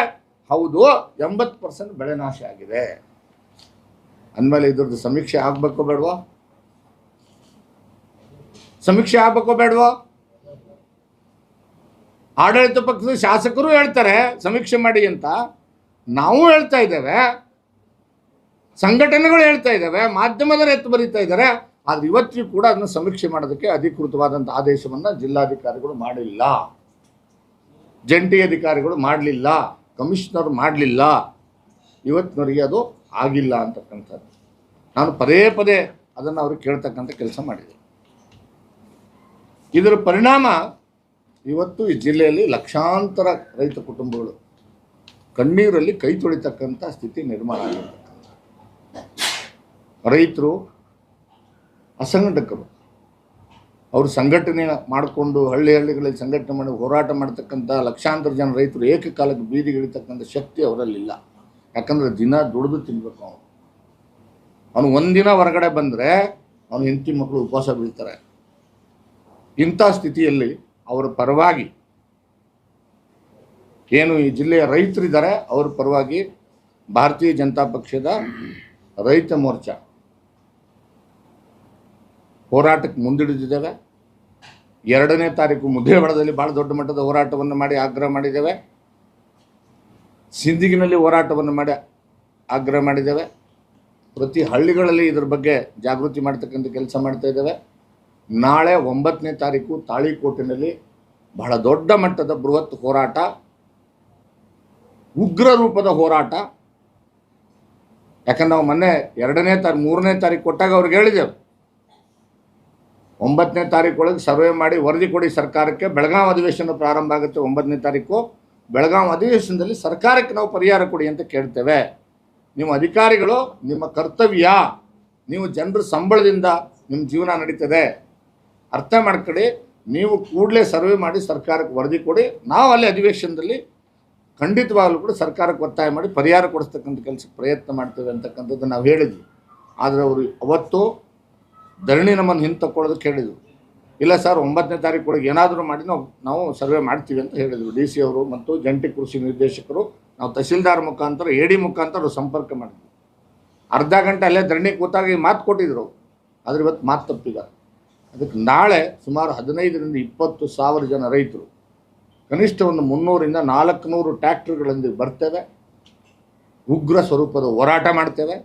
ಹೌದು, ಎಂಬತ್ತು ಪರ್ಸೆಂಟ್ ಬೆಳೆ ನಾಶ ಆಗಿದೆ. ಅಂದಮೇಲೆ ಇದ್ರದ್ದು ಸಮೀಕ್ಷೆ ಆಗ್ಬೇಕೋ ಬೇಡವೋ? ಸಮೀಕ್ಷೆ ಆಗ್ಬೇಕೋ ಬೇಡವೋ? ಆಡಳಿತ ಪಕ್ಷದ ಶಾಸಕರು ಹೇಳ್ತಾರೆ, ಸಮೀಕ್ಷೆ ಮಾಡಿ ಅಂತ. ನಾವು ಹೇಳ್ತಾ ಇದ್ದೇವೆ, ಸಂಘಟನೆಗಳು ಹೇಳ್ತಾ ಇದ್ದಾವೆ, ಮಾಧ್ಯಮದವರು ಎತ್ತು ಬರೀತಾ ಇದ್ದಾರೆ, ಆದ್ರೆ ಇವತ್ತಿಗೂ ಕೂಡ ಅದನ್ನು ಸಮೀಕ್ಷೆ ಮಾಡೋದಕ್ಕೆ ಅಧಿಕೃತವಾದಂಥ ಆದೇಶವನ್ನು ಜಿಲ್ಲಾಧಿಕಾರಿಗಳು ಮಾಡಿಲ್ಲ. ಜಂಟಿ ಅಧಿಕಾರಿಗಳು ಮಾಡಲಿಲ್ಲ, ಕಮಿಷನರ್ ಮಾಡಲಿಲ್ಲ. ಇವತ್ತಿನವರಿಗೆ ಅದು ಆಗಿಲ್ಲ ಅಂತಕ್ಕಂಥದ್ದು. ನಾನು ಪದೇ ಪದೇ ಅದನ್ನು ಅವರು ಕೇಳ್ತಕ್ಕಂಥ ಕೆಲಸ ಮಾಡಿದೆ ಇದರ ಪರಿಣಾಮ ಇವತ್ತು ಈ ಜಿಲ್ಲೆಯಲ್ಲಿ ಲಕ್ಷಾಂತರ ರೈತ ಕುಟುಂಬಗಳು ಕಣ್ಣೀರಲ್ಲಿ ಕೈ ತೊಳಿತಕ್ಕಂಥ ಸ್ಥಿತಿ ನಿರ್ಮಾಣ ಆಗಿದೆ ರೈತರು ಅಸಂಘಟಕರು. ಅವರು ಸಂಘಟನೆ ಮಾಡಿಕೊಂಡು ಹಳ್ಳಿ ಹಳ್ಳಿಗಳಲ್ಲಿ ಸಂಘಟನೆ ಮಾಡಿ ಹೋರಾಟ ಮಾಡ್ತಕ್ಕಂಥ ಲಕ್ಷಾಂತರ ಜನ ರೈತರು ಏಕಕಾಲಕ್ಕೆ ಬೀದಿಗೆ ಇಳಿತಕ್ಕಂಥ ಶಕ್ತಿ ಅವರಲ್ಲಿಲ್ಲ. ಯಾಕಂದರೆ ದಿನ ದುಡಿದು ತಿನ್ಬೇಕು ಅವನು. ಅವನು ಒಂದಿನ ಹೊರಗಡೆ ಬಂದರೆ ಅವನು ಹೆಂಡತಿ ಮಕ್ಕಳು ಉಪವಾಸ ಬೀಳ್ತಾರೆ. ಇಂಥ ಸ್ಥಿತಿಯಲ್ಲಿ ಅವರ ಪರವಾಗಿ ಏನು ಈ ಜಿಲ್ಲೆಯ ರೈತರಿದ್ದಾರೆ, ಅವ್ರ ಪರವಾಗಿ ಭಾರತೀಯ ಜನತಾ ಪಕ್ಷದ ರೈತ ಮೋರ್ಚಾ ಹೋರಾಟಕ್ಕೆ ಮುಂದಿಡಿದಿದ್ದೇವೆ ಎರಡನೇ ತಾರೀಕು ಮುದ್ದೇವಾಡದಲ್ಲಿ ಭಾಳ ದೊಡ್ಡ ಮಟ್ಟದ ಹೋರಾಟವನ್ನು ಮಾಡಿ, ಆಗ್ರಹ ಮಾಡಿದ್ದೇವೆ. ಸಿಂದಗಿನಲ್ಲಿ ಹೋರಾಟವನ್ನು ಮಾಡಿ ಆಗ್ರಹ ಮಾಡಿದ್ದೇವೆ. ಪ್ರತಿ ಹಳ್ಳಿಗಳಲ್ಲಿ ಇದ್ರ ಬಗ್ಗೆ ಜಾಗೃತಿ ಮಾಡ್ತಕ್ಕಂಥ ಕೆಲಸ ಮಾಡ್ತಾ ಇದ್ದೇವೆ. ನಾಳೆ ಒಂಬತ್ತನೇ ತಾರೀಕು ತಾಳಿಕೋಟಿನಲ್ಲಿ ಬಹಳ ದೊಡ್ಡ ಮಟ್ಟದ ಬೃಹತ್ ಹೋರಾಟ, ಉಗ್ರ ರೂಪದ ಹೋರಾಟ. ಯಾಕಂದ್ರೆ ನಾವು ಮೊನ್ನೆ ಎರಡನೇ ತಾರೀಕು ಮೂರನೇ ತಾರೀಕು ಕೊಟ್ಟಾಗ ಅವ್ರಿಗೆ ಹೇಳಿದೆವು ಒಂಬತ್ತನೇ ತಾರೀಕು ಒಳಗೆ ಸರ್ವೆ ಮಾಡಿ ವರದಿ ಕೊಡಿ ಸರ್ಕಾರಕ್ಕೆ. ಬೆಳಗಾವಿ ಅಧಿವೇಶನ ಪ್ರಾರಂಭ ಆಗುತ್ತೆ ಒಂಬತ್ತನೇ ತಾರೀಕು. ಬೆಳಗಾವಿ ಅಧಿವೇಶನದಲ್ಲಿ ಸರ್ಕಾರಕ್ಕೆ ನಾವು ಪರಿಹಾರ ಕೊಡಿ ಅಂತ ಕೇಳ್ತೇವೆ. ನಿಮ್ಮ ಅಧಿಕಾರಿಗಳು, ನಿಮ್ಮ ಕರ್ತವ್ಯ, ನೀವು ಜನರ ಸಂಬಳದಿಂದ ನಿಮ್ಮ ಜೀವನ ನಡೀತದೆ. ಅರ್ಥ ಮಾಡ್ಕೊಳ್ಳಿ, ನೀವು ಕೂಡಲೇ ಸರ್ವೆ ಮಾಡಿ ಸರ್ಕಾರಕ್ಕೆ ವರದಿ ಕೊಡಿ. ನಾವು ಅಲ್ಲಿ ಅಧಿವೇಶನದಲ್ಲಿ ಖಂಡಿತವಾಗಲೂ ಕೂಡ ಸರ್ಕಾರಕ್ಕೆ ಒತ್ತಾಯ ಮಾಡಿ ಪರಿಹಾರ ಕೊಡಿಸ್ತಕ್ಕಂಥ ಕೆಲಸಕ್ಕೆ ಪ್ರಯತ್ನ ಮಾಡ್ತೇವೆ ಅಂತಕ್ಕಂಥದ್ದು ನಾವು ಹೇಳಿದ್ವಿ. ಆದರೆ ಅವರು ಅವತ್ತು ಧರಣಿ ನಮ್ಮನ್ನು ಹಿಂದೆ ತಗೊಳ್ಳೋದಕ್ಕೆ ಹೇಳಿದ್ರು. ಇಲ್ಲ ಸರ್, ಒಂಬತ್ತನೇ ತಾರೀಕು ಒಳಗೆ ಏನಾದರೂ ಮಾಡಿ ನಾವು ನಾವು ಸರ್ವೆ ಮಾಡ್ತೀವಿ ಅಂತ ಹೇಳಿದರು ಡಿ ಸಿ ಅವರು ಮತ್ತು ಜಂಟಿ ಕೃಷಿ ನಿರ್ದೇಶಕರು, ನಾವು ತಹಸೀಲ್ದಾರ್ ಮುಖಾಂತರ, ಎ ಡಿ ಮುಖಾಂತರ ಸಂಪರ್ಕ ಮಾಡಿದ್ವಿ. ಅರ್ಧ ಗಂಟೆ ಅಲ್ಲೇ ಧರಣಿ ಕೂತಾಗ ಮಾತು ಕೊಟ್ಟಿದ್ರು. ಆದರೆ ಇವತ್ತು ಮಾತು ತಪ್ಪಿದ ಅದಕ್ಕೆ ನಾಳೆ ಸುಮಾರು ಹದಿನೈದರಿಂದ ಇಪ್ಪತ್ತು ಸಾವಿರ ಜನ ರೈತರು, ಕನಿಷ್ಠ ಒಂದು ಮುನ್ನೂರಿಂದ ನಾಲ್ಕುನೂರು ಟ್ಯಾಕ್ಟ್ರ್ಗಳೊಂದಿಗೆ ಬರ್ತೇವೆ. ಉಗ್ರ ಸ್ವರೂಪದ ಹೋರಾಟ ಮಾಡ್ತೇವೆ.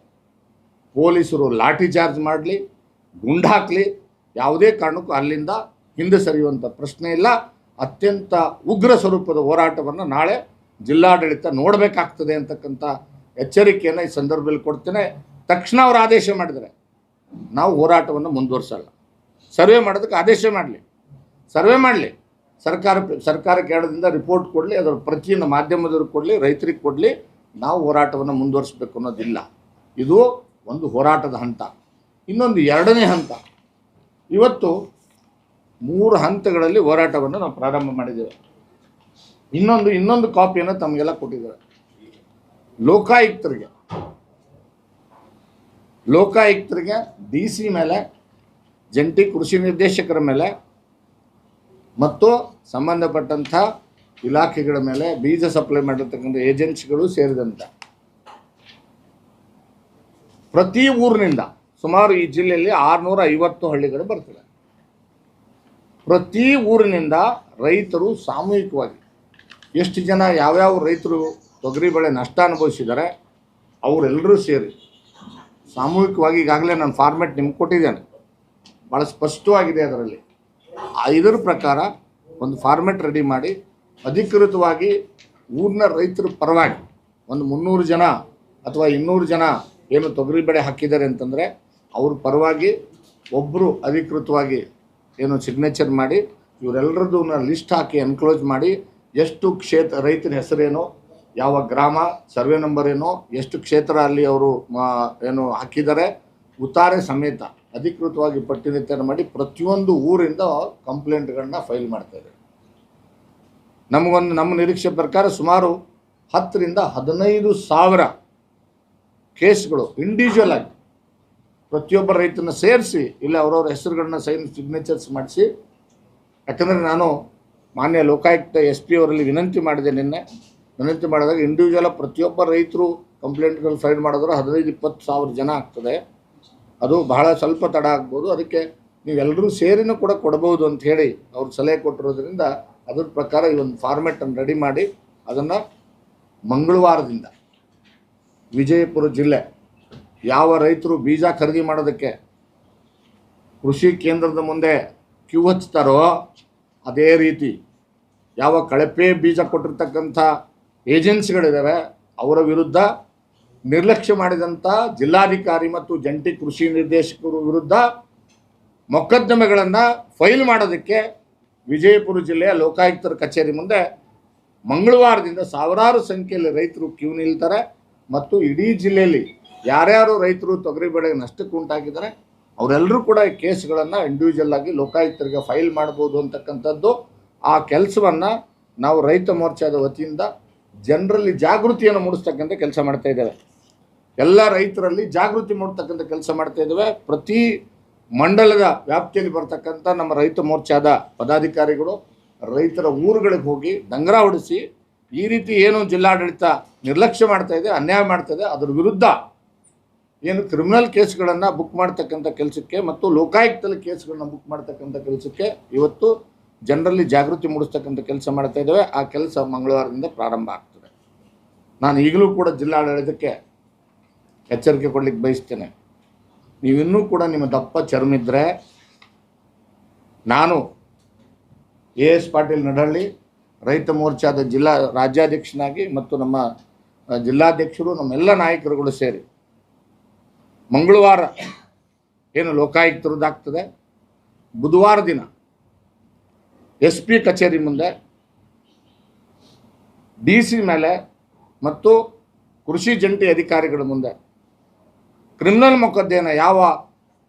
ಪೊಲೀಸರು ಲಾಠಿ ಚಾರ್ಜ್ ಮಾಡಲಿ ಗುಂಡಾಕಲಿ ಯಾವುದೇ ಕಾರಣಕ್ಕೂ ಅಲ್ಲಿಂದ ಹಿಂದೆ ಸರಿಯುವಂಥ ಪ್ರಶ್ನೆ ಇಲ್ಲ. ಅತ್ಯಂತ ಉಗ್ರ ಸ್ವರೂಪದ ಹೋರಾಟವನ್ನು ನಾಳೆ ಜಿಲ್ಲಾಡಳಿತ ನೋಡಬೇಕಾಗ್ತದೆ ಅಂತಕ್ಕಂಥ ಎಚ್ಚರಿಕೆಯನ್ನು ಈ ಸಂದರ್ಭದಲ್ಲಿ ಕೊಡ್ತೇನೆ. ತಕ್ಷಣ ಅವರು ಆದೇಶ ಮಾಡಿದರೆ ನಾವು ಹೋರಾಟವನ್ನು ಮುಂದುವರಿಸಲ್ಲ. ಸರ್ವೆ ಮಾಡೋದಕ್ಕೆ ಆದೇಶ ಮಾಡಲಿ. ಸರ್ವೆ ಮಾಡಲಿ. ಸರ್ಕಾರ ಸರ್ಕಾರ ಕೇಳದಿಂದ ರಿಪೋರ್ಟ್ ಕೊಡಲಿ, ಅದರ ಪ್ರತಿಯನ್ನು ಮಾಧ್ಯಮದವ್ರಿಗೆ ಕೊಡಲಿ, ರೈತರಿಗೆ ಕೊಡಲಿ. ನಾವು ಹೋರಾಟವನ್ನು ಮುಂದುವರಿಸಬೇಕು ಅನ್ನೋದಿಲ್ಲ. ಇದು ಒಂದು ಹೋರಾಟದ ಹಂತ. ಇನ್ನೊಂದು ಎರಡನೇ ಹಂತ. ಇವತ್ತು ಮೂರು ಹಂತಗಳಲ್ಲಿ ಹೋರಾಟವನ್ನು ನಾವು ಪ್ರಾರಂಭ ಮಾಡಿದ್ದೇವೆ. ಇನ್ನೊಂದು ಇನ್ನೊಂದು ಕಾಪಿಯನ್ನು ತಮಗೆಲ್ಲ ಕೊಟ್ಟಿದ್ದಾರೆ. ಲೋಕಾಯುಕ್ತರಿಗೆ ಲೋಕಾಯುಕ್ತರಿಗೆ ಡಿ ಸಿ ಮೇಲೆ, ಜಂಟಿ ಕೃಷಿ ನಿರ್ದೇಶಕರ ಮೇಲೆ ಮತ್ತು ಸಂಬಂಧಪಟ್ಟಂಥ ಇಲಾಖೆಗಳ ಮೇಲೆ ಬೀಜ ಸಪ್ಲೈ ಮಾಡಿರ್ತಕ್ಕಂಥ ಏಜೆನ್ಸಿಗಳು ಸೇರಿದಂತೆ. ಪ್ರತಿ ಊರಿನಿಂದ ಸುಮಾರು ಈ ಜಿಲ್ಲೆಯಲ್ಲಿ ಆರುನೂರ ಐವತ್ತು ಹಳ್ಳಿಗಳು ಬರ್ತದೆ ಪ್ರತಿ ಊರಿನಿಂದ ರೈತರು ಸಾಮೂಹಿಕವಾಗಿ ಎಷ್ಟು ಜನ ಯಾವ್ಯಾವ ರೈತರು ತೊಗರಿ ಬೆಳೆ ನಷ್ಟ ಅನುಭವಿಸಿದ್ದಾರೆ, ಅವರೆಲ್ಲರೂ ಸೇರಿ ಸಾಮೂಹಿಕವಾಗಿ ಈಗಾಗಲೇ ನಾನು ಫಾರ್ಮೆಟ್ ನಿಮ್ಗೆ ಕೊಟ್ಟಿದ್ದೇನೆ. ಭಾಳ ಸ್ಪಷ್ಟವಾಗಿದೆ ಅದರಲ್ಲಿ. ಇದರ ಪ್ರಕಾರ ಒಂದು ಫಾರ್ಮೆಟ್ ರೆಡಿ ಮಾಡಿ ಅಧಿಕೃತವಾಗಿ ಊರಿನ ರೈತರ ಪರವಾಗಿ ಒಂದು ಮುನ್ನೂರು ಜನ ಅಥವಾ ಇನ್ನೂರು ಜನ ಏನು ತೊಗರಿ ಬೆಳೆ ಹಾಕಿದ್ದಾರೆ ಅಂತಂದರೆ ಅವ್ರ ಪರವಾಗಿ ಒಬ್ಬರು ಅಧಿಕೃತವಾಗಿ ಏನು ಸಿಗ್ನೇಚರ್ ಮಾಡಿ ಇವರೆಲ್ಲರದ್ದು ಲಿಸ್ಟ್ ಹಾಕಿ ಎನ್ಕ್ಲೋಸ್ ಮಾಡಿ ಎಷ್ಟು ಕ್ಷೇತ್ರ ರೈತನ ಹೆಸರೇನು, ಯಾವ ಗ್ರಾಮ ಸರ್ವೆ ನಂಬರ್ ಏನೋ, ಎಷ್ಟು ಕ್ಷೇತ್ರ ಅಲ್ಲಿ ಅವರು ಏನು ಹಾಕಿದ್ದಾರೆ ಉತ್ತಾರೆ ಸಮೇತ ಅಧಿಕೃತವಾಗಿ ಪಟ್ಟಿನಿತ್ಯನ ಮಾಡಿ ಪ್ರತಿಯೊಂದು ಊರಿಂದ ಕಂಪ್ಲೇಂಟ್ಗಳನ್ನ ಫೈಲ್ ಮಾಡ್ತಾ ಇದ್ದಾರೆ. ನಮಗೊಂದು, ನಮ್ಮ ನಿರೀಕ್ಷೆ ಪ್ರಕಾರ ಸುಮಾರು ಹತ್ತರಿಂದ ಹದಿನೈದು ಸಾವಿರ ಕೇಸ್ಗಳು ಇಂಡಿವಿಜುವಲ್ ಆಗಿ ಪ್ರತಿಯೊಬ್ಬ ರೈತನ ಸೇರಿಸಿ, ಇಲ್ಲ ಅವರವ್ರ ಹೆಸರುಗಳನ್ನ ಸೈನ್ ಸಿಗ್ನೇಚರ್ಸ್ ಮಾಡಿಸಿ, ಯಾಕಂದರೆ ನಾನು ಮಾನ್ಯ ಲೋಕಾಯುಕ್ತ ಎಸ್ ಪಿ ಅವರಲ್ಲಿ ವಿನಂತಿ ಮಾಡಿದೆ ನಿನ್ನೆ. ವಿನಂತಿ ಮಾಡಿದಾಗ ಇಂಡಿವಿಜುವಲ್ ಪ್ರತಿಯೊಬ್ಬ ರೈತರು ಕಂಪ್ಲೇಂಟ್ಗಳು ಫೈಲ್ ಮಾಡಿದ್ರೆ ಹದಿನೈದು, ಇಪ್ಪತ್ತು ಸಾವಿರ ಜನ ಆಗ್ತದೆ. ಅದು ಬಹಳ ಸ್ವಲ್ಪ ತಡ ಆಗ್ಬೋದು. ಅದಕ್ಕೆ ನೀವೆಲ್ಲರೂ ಸೇರಿನೂ ಕೂಡ ಕೊಡ್ಬೋದು ಅಂತ ಹೇಳಿ ಅವ್ರು ಸಲಹೆ ಕೊಟ್ಟಿರೋದ್ರಿಂದ ಅದ್ರ ಪ್ರಕಾರ ಈ ಒಂದು ಫಾರ್ಮೆಟನ್ನು ರೆಡಿ ಮಾಡಿ, ಅದನ್ನು ಮಂಗಳವಾರದಿಂದ ವಿಜಯಪುರ ಜಿಲ್ಲೆ ಯಾವ ರೈತರು ಬೀಜ ಖರೀದಿ ಮಾಡೋದಕ್ಕೆ ಕೃಷಿ ಕೇಂದ್ರದ ಮುಂದೆ ಕ್ಯೂ ಹಚ್ತಾರೋ ಅದೇ ರೀತಿ ಯಾವ ಕಳಪೆ ಬೀಜ ಕೊಟ್ಟಿರ್ತಕ್ಕಂಥ ಏಜೆನ್ಸಿಗಳಿದ್ದಾವೆ, ಅವರ ವಿರುದ್ಧ ನಿರ್ಲಕ್ಷ್ಯ ಮಾಡಿದಂಥ ಜಿಲ್ಲಾಧಿಕಾರಿ ಮತ್ತು ಜಂಟಿ ಕೃಷಿ ನಿರ್ದೇಶಕರ ವಿರುದ್ಧ ಮೊಕದ್ದಮೆಗಳನ್ನು ಫೈಲ್ ಮಾಡೋದಕ್ಕೆ ವಿಜಯಪುರ ಜಿಲ್ಲೆಯ ಲೋಕಾಯುಕ್ತರ ಕಚೇರಿ ಮುಂದೆ ಮಂಗಳವಾರದಿಂದ ಸಾವಿರಾರು ಸಂಖ್ಯೆಯಲ್ಲಿ ರೈತರು ಕ್ಯೂ ನಿಲ್ತಾರೆ ಮತ್ತು ಇಡೀ ಜಿಲ್ಲೆಯಲ್ಲಿ ಯಾರ್ಯಾರು ರೈತರು ತೊಗರಿ ಬೆಳೆಗೆ ನಷ್ಟಕ್ಕೆ ಉಂಟಾಗಿದ್ದಾರೆ ಅವರೆಲ್ಲರೂ ಕೂಡ ಈ ಕೇಸ್ಗಳನ್ನು ಇಂಡಿವಿಜುವಲ್ ಆಗಿ ಲೋಕಾಯುಕ್ತರಿಗೆ ಫೈಲ್ ಮಾಡ್ಬೋದು ಅಂತಕ್ಕಂಥದ್ದು. ಆ ಕೆಲಸವನ್ನು ನಾವು ರೈತ ಮೋರ್ಚಾದ ವತಿಯಿಂದ ಜನರಲ್ಲಿ ಜಾಗೃತಿಯನ್ನು ಮೂಡಿಸ್ತಕ್ಕಂಥ ಕೆಲಸ ಮಾಡ್ತಾ ಇದ್ದೇವೆ. ಎಲ್ಲ ರೈತರಲ್ಲಿ ಜಾಗೃತಿ ಮೂಡ್ತಕ್ಕಂಥ ಕೆಲಸ ಮಾಡ್ತಾ ಇದ್ದೇವೆ. ಪ್ರತಿ ಮಂಡಲದ ವ್ಯಾಪ್ತಿಯಲ್ಲಿ ಬರ್ತಕ್ಕಂಥ ನಮ್ಮ ರೈತ ಮೋರ್ಚಾದ ಪದಾಧಿಕಾರಿಗಳು ರೈತರ ಊರುಗಳಿಗೆ ಹೋಗಿ ದಂಗರ ಹೊಡಿಸಿ ಈ ರೀತಿ ಏನು ಜಿಲ್ಲಾಡಳಿತ ನಿರ್ಲಕ್ಷ್ಯ ಮಾಡ್ತಾ ಇದೆ, ಅನ್ಯಾಯ ಮಾಡ್ತಾ ಇದೆ, ಅದರ ವಿರುದ್ಧ ಏನು ಕ್ರಿಮಿನಲ್ ಕೇಸ್ಗಳನ್ನು ಬುಕ್ ಮಾಡ್ತಕ್ಕಂಥ ಕೆಲಸಕ್ಕೆ ಮತ್ತು ಲೋಕಾಯುಕ್ತದಲ್ಲಿ ಕೇಸ್ಗಳನ್ನ ಬುಕ್ ಮಾಡ್ತಕ್ಕಂಥ ಕೆಲಸಕ್ಕೆ ಇವತ್ತು ಜನರಲ್ಲಿ ಜಾಗೃತಿ ಮೂಡಿಸ್ತಕ್ಕಂಥ ಕೆಲಸ ಮಾಡ್ತಾ ಇದ್ದೇವೆ. ಆ ಕೆಲಸ ಮಂಗಳವಾರದಿಂದ ಪ್ರಾರಂಭ ಆಗ್ತದೆ. ನಾನು ಈಗಲೂ ಕೂಡ ಜಿಲ್ಲಾಡಳಿತಕ್ಕೆ ಎಚ್ಚರಿಕೆ ಕೊಡ್ಲಿಕ್ಕೆ ಬಯಸ್ತೇನೆ. ನೀವಿನ್ನೂ ಕೂಡ ನಿಮ್ಮ ದಪ್ಪ ಚರ್ಮಿದ್ರೆ ನಾನು ಎ ಎಸ್ ಪಾಟೀಲ್ ನಡಹಳ್ಳಿ, ರೈತ ಮೋರ್ಚಾದ ಜಿಲ್ಲಾ ರಾಜ್ಯಾಧ್ಯಕ್ಷನಾಗಿ ಮತ್ತು ನಮ್ಮ ಜಿಲ್ಲಾಧ್ಯಕ್ಷರು, ನಮ್ಮೆಲ್ಲ ನಾಯಕರುಗಳು ಸೇರಿ ಮಂಗಳವಾರ ಏನು ಲೋಕಾಯುಕ್ತರದ್ದಾಗ್ತದೆ ಬುಧವಾರ ದಿನ ಎಸ್ ಪಿ ಕಚೇರಿ ಮುಂದೆ ಡಿ ಸಿ ಮೇಲೆ ಮತ್ತು ಕೃಷಿ ಜಂಟಿ ಅಧಿಕಾರಿಗಳ ಮುಂದೆ ಕ್ರಿಮಿನಲ್ ಮೊಕದ್ದೇನ ಯಾವ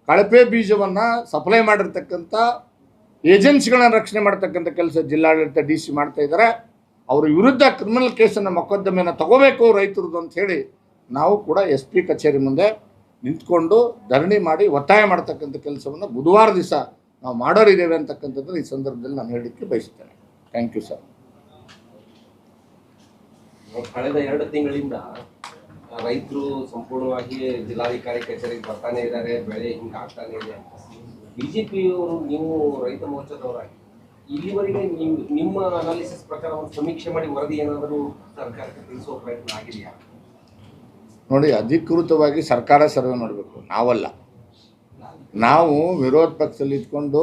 ಕಳಪೆ ಬೀಜವನ್ನು ಸಪ್ಲೈ ಮಾಡಿರ್ತಕ್ಕಂಥ ಏಜೆನ್ಸಿಗಳನ್ನ ರಕ್ಷಣೆ ಮಾಡ್ತಕ್ಕಂಥ ಕೆಲಸ ಜಿಲ್ಲಾಡಳಿತ ಡಿ ಸಿ ಮಾಡ್ತಾ ಇದ್ದಾರೆ. ಅವ್ರ ವಿರುದ್ಧ ಕ್ರಿಮಿನಲ್ ಕೇಸನ್ನು ಮೊಕದ್ದಮೆಯನ್ನು ತಗೋಬೇಕು ರೈತರದ್ದು ಅಂತ ಹೇಳಿ ನಾವು ಕೂಡ ಎಸ್ ಪಿ ಕಚೇರಿ ಮುಂದೆ ನಿಂತ್ಕೊಂಡು ಧರಣಿ ಮಾಡಿ ಒತ್ತಾಯ ಮಾಡ್ತಕ್ಕಂಥ ಕೆಲಸವನ್ನು ಬುಧವಾರ ದಿವಸ ನಾವು ಮಾಡೋರಿದ್ದೇವೆ ಅಂತಕ್ಕಂಥದ್ದು ಈ ಸಂದರ್ಭದಲ್ಲಿ ನಾನು ಹೇಳಲಿಕ್ಕೆ ಬಯಸ್ತೇನೆ ಥ್ಯಾಂಕ್ ಯು ಸರ್ ಕಳೆದ ಎರಡು ತಿಂಗಳಿಂದ ರೈತರು ಸಂಪೂರ್ಣವಾಗಿ ಜಿಲ್ಲಾಧಿಕಾರಿ ಕಚೇರಿಗೆ ಬರ್ತಾನೆ ಇದ್ದಾರೆ, ಬೆಳೆ ಹಿಂಗೆ ಆಗ್ತಾನೆ ಇದೆ ಬಿಜೆಪಿಯವರು ನೀವು ರೈತ ಮೋರ್ಚಾದವರಾಗಿ, ಇಲ್ಲಿವರೆಗೆ ನಿಮ್ಮ ಅನಾಲಿಸಿಸ್ ಪ್ರಕಾರ ಒಂದು ಸಮೀಕ್ಷೆ ಮಾಡಿ ವರದಿ ಏನಾದರೂ ಸರ್ಕಾರಕ್ಕೆ ತಿಳಿಸುವ ಪ್ರಯತ್ನ ಆಗಿದೆಯಾ? ನೋಡಿ, ಅಧಿಕೃತವಾಗಿ ಸರ್ಕಾರ ಸರ್ವೆ ಮಾಡಬೇಕು. ನಾವಲ್ಲ. ನಾವು ವಿರೋಧ ಪಕ್ಷದಲ್ಲಿ ಇಟ್ಕೊಂಡು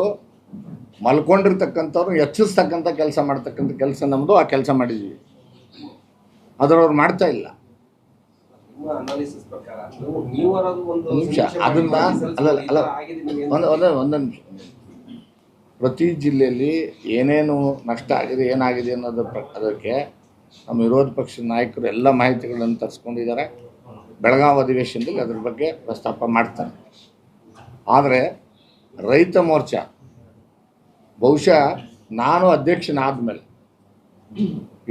ಮಲ್ಕೊಂಡಿರ್ತಕ್ಕಂಥವ್ರು ಹೆಚ್ಚಿಸ್ತಕ್ಕಂಥ ಕೆಲಸ ಮಾಡ್ತಕ್ಕಂಥ ಕೆಲಸ ನಮ್ಮದು ಆ ಕೆಲಸ ಮಾಡಿದ್ದೀವಿ ಅದ್ರವ್ರು ಮಾಡ್ತಾ ಇಲ್ಲ. ನಿಮಿಷ, ಅದನ್ನ ಅಲ್ಲ ಅಲ್ಲ, ಒಂದು ಒಂದು, ಒಂದೇ ಒಂದೊಂದು ಪ್ರತಿ ಜಿಲ್ಲೆಯಲ್ಲಿ ಏನೇನು ನಷ್ಟ ಆಗಿದೆ, ಏನಾಗಿದೆ ಅನ್ನೋದು ಅದಕ್ಕೆ ನಮ್ಮ ವಿರೋಧ ಪಕ್ಷದ ನಾಯಕರು ಎಲ್ಲ ಮಾಹಿತಿಗಳನ್ನು ತರಿಸ್ಕೊಂಡಿದ್ದಾರೆ. ಬೆಳಗಾವಿ ಅಧಿವೇಶನದಲ್ಲಿ ಅದ್ರ ಬಗ್ಗೆ ಪ್ರಸ್ತಾಪ ಮಾಡ್ತಾರೆ. ಆದರೆ ರೈತ ಮೋರ್ಚಾ, ಬಹುಶಃ ನಾನು ಅಧ್ಯಕ್ಷನಾದ ಮೇಲೆ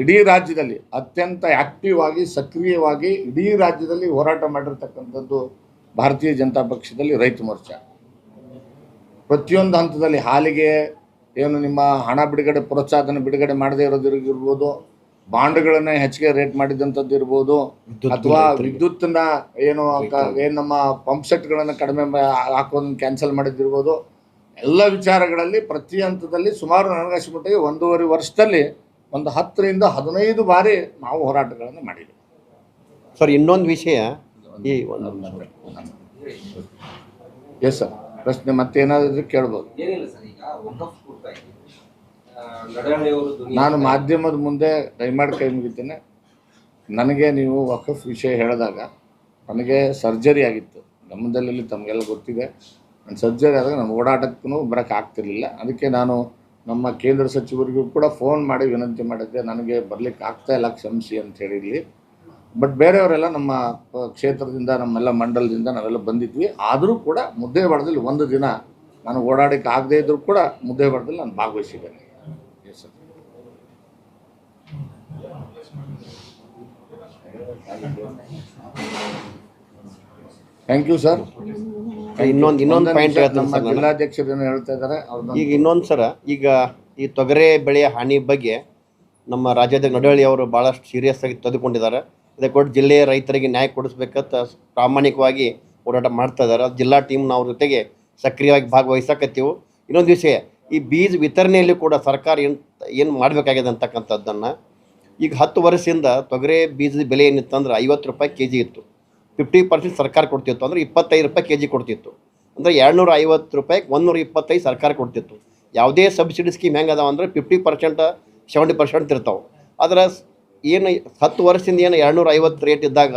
ಇಡೀ ರಾಜ್ಯದಲ್ಲಿ ಅತ್ಯಂತ ಆಕ್ಟಿವ್ ಆಗಿ, ಸಕ್ರಿಯವಾಗಿ ಇಡೀ ರಾಜ್ಯದಲ್ಲಿ ಹೋರಾಟ ಮಾಡಿರ್ತಕ್ಕಂಥದ್ದು ಭಾರತೀಯ ಜನತಾ ಪಕ್ಷದಲ್ಲಿ ರೈತ ಮೋರ್ಚಾ. ಪ್ರತಿಯೊಂದು ಹಂತದಲ್ಲಿ ಹಾಲಿಗೆ, ಏನು ನಿಮ್ಮ ಹಣ ಬಿಡುಗಡೆ, ಪ್ರೋತ್ಸಾಹನ ಬಿಡುಗಡೆ ಮಾಡದೇ ಇರೋದಿರ್ಬೋದು ಬಾಂಡ್ಗಳನ್ನ ಹೆಚ್ಚಿಗೆ ರೇಟ್ ಮಾಡಿದಂಥದ್ದು ಇರ್ಬೋದು ಅಥವಾ ವಿದ್ಯುತ್ತನ್ನ ಏನು ಏನು ನಮ್ಮ ಪಂಪ್ ಸೆಟ್ಗಳನ್ನು ಕಡಿಮೆ ಮಾ- ಹಾಕೋದನ್ನ ಕ್ಯಾನ್ಸಲ್ ಮಾಡಿದ್ದಿರ್ಬೋದು. ಎಲ್ಲ ವಿಚಾರಗಳಲ್ಲಿ ಪ್ರತಿ ಹಂತದಲ್ಲಿ ಸುಮಾರು ನನಗಷ್ಟು ಮಟ್ಟಿಗೆ ಒಂದೂವರೆ ವರ್ಷದಲ್ಲಿ ಒಂದು ಹತ್ತರಿಂದ ಹದಿನೈದು ಬಾರಿ ನಾವು ಹೋರಾಟಗಳನ್ನು ಮಾಡಿದ್ದೀವಿ ಸರ್ ಇನ್ನೊಂದು ವಿಷಯ ಈ ಒಂದು ಎಸ್ ಸರ್ ಪ್ರಶ್ನೆ ಮತ್ತೇನಾದರೂ ಕೇಳ್ಬೋದು ಏನಿಲ್ಲ ಸರ್ ಈಗ ವಕಫ್ ಕುರಿತಾಗಿ ನಡಹಳ್ಳಿ ಅವರು ಧ್ವನಿ ನಾನು ಮಾಧ್ಯಮದ ಮುಂದೆ ದಯಮಾಡಿ ಕೈ ಮುಗಿತೇನೆ. ನನಗೆ ನೀವು ವಕಫ್ ವಿಷಯ ಹೇಳಿದಾಗ ನನಗೆ ಸರ್ಜರಿ ಆಗಿತ್ತು. ನಮ್ಮದಲ್ಲಿ ತಮಗೆಲ್ಲ ಗೊತ್ತಿದೆ. ನನ್ನ ಸರ್ಜರಿ ಆದಾಗ ನಾನು ಓಡಾಟಕ್ಕೂ ಬರೋಕ್ಕೆ ಆಗ್ತಿರ್ಲಿಲ್ಲ. ಅದಕ್ಕೆ ನಾನು ನಮ್ಮ ಕೇಂದ್ರ ಸಚಿವರಿಗೂ ಕೂಡ ಫೋನ್ ಮಾಡಿ ವಿನಂತಿ ಮಾಡಿದ್ದೆ ನನಗೆ ಬರಲಿಕ್ಕೆ ಆಗ್ತಾ ಇಲ್ಲ ಕ್ಷಮಿಸಿ ಅಂತ ಹೇಳಿರಲಿ. ಬಟ್ ಬೇರೆಯವರೆಲ್ಲ ನಮ್ಮ ಕ್ಷೇತ್ರದಿಂದ ನಮ್ಮೆಲ್ಲ ಮಂಡಲದಿಂದ ನಾವೆಲ್ಲ ಬಂದಿದ್ವಿ. ಆದರೂ ಕೂಡ ಮುದ್ದೇಬಾಳದಲ್ಲಿ ಒಂದು ದಿನ ನಾನು ಓಡಾಡಕ್ಕೆ ಆಗದೇ ಇದ್ದರೂ ಕೂಡ ಮುದ್ದೇಬಾಳದಲ್ಲಿ ನಾನು ಭಾಗವಹಿಸಿದ್ದೇನೆ yes sir thank you sir ಇನ್ನೊಂದು ಇನ್ನೊಂದು ಪಾಯಿಂಟ್ ಹೇಳ್ತೀನಿ ನಮ್ಮ ಸರ್ ನಾನು. ಜಿಲ್ಲಾಧ್ಯಕ್ಷರು ಏನು ಹೇಳ್ತಾ ಇದ್ದಾರೆ. ಈಗ ಇನ್ನೊಂದು ಸರ ಈಗ ಈ ತೊಗರೆ ಬೆಳೆಯ ಹಾನಿ ಬಗ್ಗೆ ನಮ್ಮ ರಾಜ್ಯದ ನಡವಳ್ಳಿ ಅವರು ಭಾಳಷ್ಟು ಸೀರಿಯಸ್ ಆಗಿ ತೆಗೆದುಕೊಂಡಿದ್ದಾರೆ ಇದಕ್ಕೆ ಕೊಟ್ಟು ಜಿಲ್ಲೆಯ ರೈತರಿಗೆ ನ್ಯಾಯ ಕೊಡಿಸ್ಬೇಕಂತ ಪ್ರಾಮಾಣಿಕವಾಗಿ ಹೋರಾಟ ಮಾಡ್ತಾ ಇದ್ದಾರೆ. ಜಿಲ್ಲಾ ಟೀಮ್ ಅವ್ರ ಜೊತೆಗೆ ಸಕ್ರಿಯವಾಗಿ ಭಾಗವಹಿಸಕತ್ತೀವಿ. ಇನ್ನೊಂದು ವಿಷಯ ಈ ಬೀಜ ವಿತರಣೆಯಲ್ಲಿ ಕೂಡ ಸರ್ಕಾರ ಏನು ಏನು ಮಾಡಬೇಕಾಗಿದೆ ಅಂತಕ್ಕಂಥದ್ದನ್ನು ಈಗ ಹತ್ತು ವರ್ಷದಿಂದ ತೊಗರೆ ಬೀಜದ ಬೆಲೆ ಏನಿತ್ತು ಅಂದ್ರೆ ಐವತ್ತು ರೂಪಾಯಿ ಕೆ ಜಿ ಇತ್ತು. ಫಿಫ್ಟಿ ಪರ್ಸೆಂಟ್ ಸರ್ಕಾರ ಕೊಡ್ತಿತ್ತು ಅಂದರೆ ಇಪ್ಪತ್ತೈದು ರೂಪಾಯಿ ಕೆ ಜಿ ಕೊಡ್ತಿತ್ತು. ಅಂದರೆ ಎರಡುನೂರ ಐವತ್ತು ರೂಪಾಯಿಗೆ ಒಂದೂರ ಇಪ್ಪತ್ತೈದು ಸರ್ಕಾರ ಕೊಡ್ತಿತ್ತು. ಯಾವುದೇ ಸಬ್ಸಿಡಿ ಸ್ಕೀಮ್ ಹೆಂಗೆ ಅದಾವ ಅಂದರೆ ಫಿಫ್ಟಿ ಪರ್ಸೆಂಟ್ ಸೆವೆಂಟಿ ಪರ್ಸೆಂಟ್ ಇರ್ತಾವೆ. ಆದರೆ ಏನು ಹತ್ತು ವರ್ಷದಿಂದ ಏನು ಎರಡುನೂರ ಐವತ್ತು ರೇಟ್ ಇದ್ದಾಗ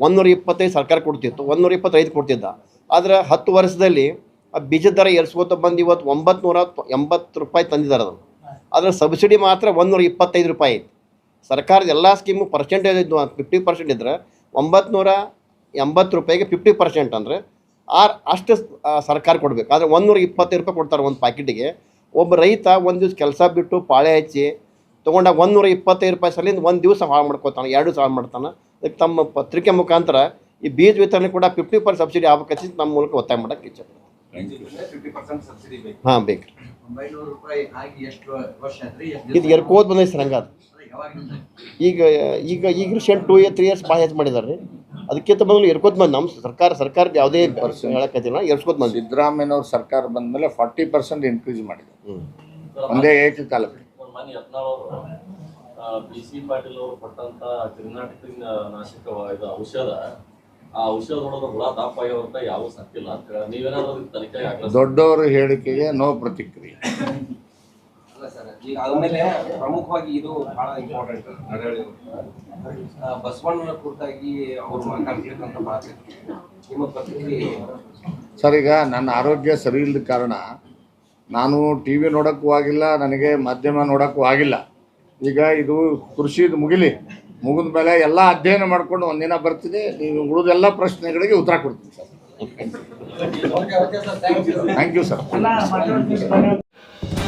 ಒಂದೂರ ಇಪ್ಪತ್ತೈದು ಸರ್ಕಾರ ಕೊಡ್ತಿತ್ತು ಒಂದೂರ ಇಪ್ಪತ್ತೈದು ಕೊಡ್ತಿದ್ದ. ಆದರೆ ಹತ್ತು ವರ್ಷದಲ್ಲಿ ಆ ಬೀಜದ ದರ ಏರಿಸ್ಕೋತ ಬಂದು ಇವತ್ತು ಒಂಬತ್ತು ನೂರ ಎಂಬತ್ತು ರೂಪಾಯಿ ತಂದಿದ್ದಾರೆ ಅದು. ಸಬ್ಸಿಡಿ ಮಾತ್ರ ಒಂದೂರ ಇಪ್ಪತ್ತೈದು ರೂಪಾಯಿ ಐತಿ. ಸರ್ಕಾರದ ಎಲ್ಲ ಸ್ಕೀಮು ಪರ್ಸೆಂಟೇಜ್ ಇದ್ದು ಫಿಫ್ಟಿ ಪರ್ಸೆಂಟ್ ಇದ್ದರೆ ಒಂಬತ್ತು ನೂರ ಎಂಬತ್ತು ರೂಪಾಯಿಗೆ ಫಿಫ್ಟಿ ಪರ್ಸೆಂಟ್ ಅಂದರೆ ಆ ಅಷ್ಟು ಸರ್ಕಾರ ಕೊಡಬೇಕು. ಆದರೆ ಒಂದೂರ ಇಪ್ಪತ್ತೈದು ರೂಪಾಯಿ ಕೊಡ್ತಾರೆ ಒಂದು ಪ್ಯಾಕೆಟಿಗೆ ಒಬ್ಬ ರೈತ ಒಂದು ದಿವ್ಸ ಕೆಲಸ ಬಿಟ್ಟು ಪಾಳೆ ಹಚ್ಚಿ ತೊಗೊಂಡಾಗ ಒಂದೂರ ಇಪ್ಪತ್ತೈದು ರೂಪಾಯಿ ಸಲಿಂದ ಒಂದು ದಿವಸ ಹಾಳು ಮಾಡ್ಕೋತಾನೆ ಎರಡು ದಿವಸ ಹಾಳು ಮಾಡ್ತಾನೆ. ಅದಕ್ಕೆ ತಮ್ಮ ಪತ್ರಿಕೆ ಮುಖಾಂತರ ಈ ಬೀಜ ವಿತರಣೆ ಕೂಡ ಫಿಫ್ಟಿ ಪರ್ ಸಬ್ಸಿಡಿ ಆಗ್ಬೇಕಂತ ನಮ್ಮ ಮೂಲಕ ಒತ್ತಾಯ ಮಾಡೋಕ್ಕೆ ಇಚ್ಛೆ ಫಿಫ್ಟಿ ಪರ್ಸೆಂಟ್ ಸಬ್ಸಿಡಿ ಬೇಕು. ಹಾಂ ಬೇಕು. ಒಂಬೈನೂರು ರೂಪಾಯಿ ಆಗಿ ಎಷ್ಟು ವರ್ಷ ಆಯ್ತ್ರಿ ಎಷ್ಟು ಇದು ಎರ್ಕೋದು ಬಂದೈತೆ ಸರ್ ಹಂಗಾದ್ರೆ. ಈಗ ಈಗ ಈಗ recent two year three years ಭಾಳ ಹೆಚ್ಚು ಮಾಡಿದ್ದಾರೆ ರೀ ಅದಕ್ಕಿಂತ ಮೊದಲು ಎರ್ಕೋತ್ ಬಂದು ನಮ್ಮ ಸರ್ಕಾರ ಸರ್ಕಾರದ ಯಾವುದೇ ಹೇಳಕತ್ತಿಲ್ಲ ಎರ್ಸ್ಕೋತ್ ಸಿದ್ದರಾಮಯ್ಯನವ್ರ ಸರ್ಕಾರ ಬಂದ ಮೇಲೆ ಫಾರ್ಟಿ ಪರ್ಸೆಂಟ್ ಇನ್ಕ್ರೀಸ್ ಮಾಡಿದೆ ಒಂದೇ ಏಕಕಾಲಕ್ಕೆ. ಕಾಲಕ್ಕೆ ಯತ್ನಾಳ್ ಅವರು ಬಿ ಸಿ ಪಾಟೀಲ್ ಅವರು ಕೊಟ್ಟಂತ ಕರ್ನಾಟಕ ನಾಶಕ ಇದು ಔಷಧ ಆ ಔಷಧ ಹೊಡೆದ ಹುಳ ಯಾವ ಸತ್ತಿಲ್ಲ. ಅಂತ ನೀವೇನಾದ್ರೂ ತನಿಖೆ ದೊಡ್ಡವರ ಹೇಳಿಕೆಗೆ ನೋ ಪ್ರತಿಕ್ರಿಯೆ. ಸರ್. ಈಗ ಆಮೇಲೆ ಪ್ರಮುಖವಾಗಿ ಇದು ಬಹಳ ಇಂಪಾರ್ಟೆಂಟ್ ಬಸವಣ್ಣ ಬಸವಣ್ಣನ ಕುರಿತಾಗಿ ಅವರು ಮಾತಾಡ್ತಿರ್ತಕ್ಕಂಥ ಮಾತು ನಿಮ್ಮ ಪ್ರತಿಕ್ರಿಯೆ ಸರ್ ಈಗ ನನ್ನ ಆರೋಗ್ಯ ಸರಿ ಇಲ್ಲದ ಕಾರಣ ನಾನು ಟಿ ವಿ ನೋಡೋಕ್ಕೂ ಆಗಿಲ್ಲ ನನಗೆ ಮಾಧ್ಯಮ ನೋಡೋಕ್ಕೂ ಆಗಿಲ್ಲ. ಈಗ ಇದು ಕೃಷಿದು ಮುಗಿಲಿ. ಮುಗಿದ ಮೇಲೆ ಎಲ್ಲ ಅಧ್ಯಯನ ಮಾಡ್ಕೊಂಡು ಒಂದಿನ ಬರ್ತೀನಿ. ನೀವು ಉಳಿದೆಲ್ಲ ಪ್ರಶ್ನೆಗಳಿಗೆ ಉತ್ತರ ಕೊಡ್ತೀನಿ ಸರ್. Thank you sir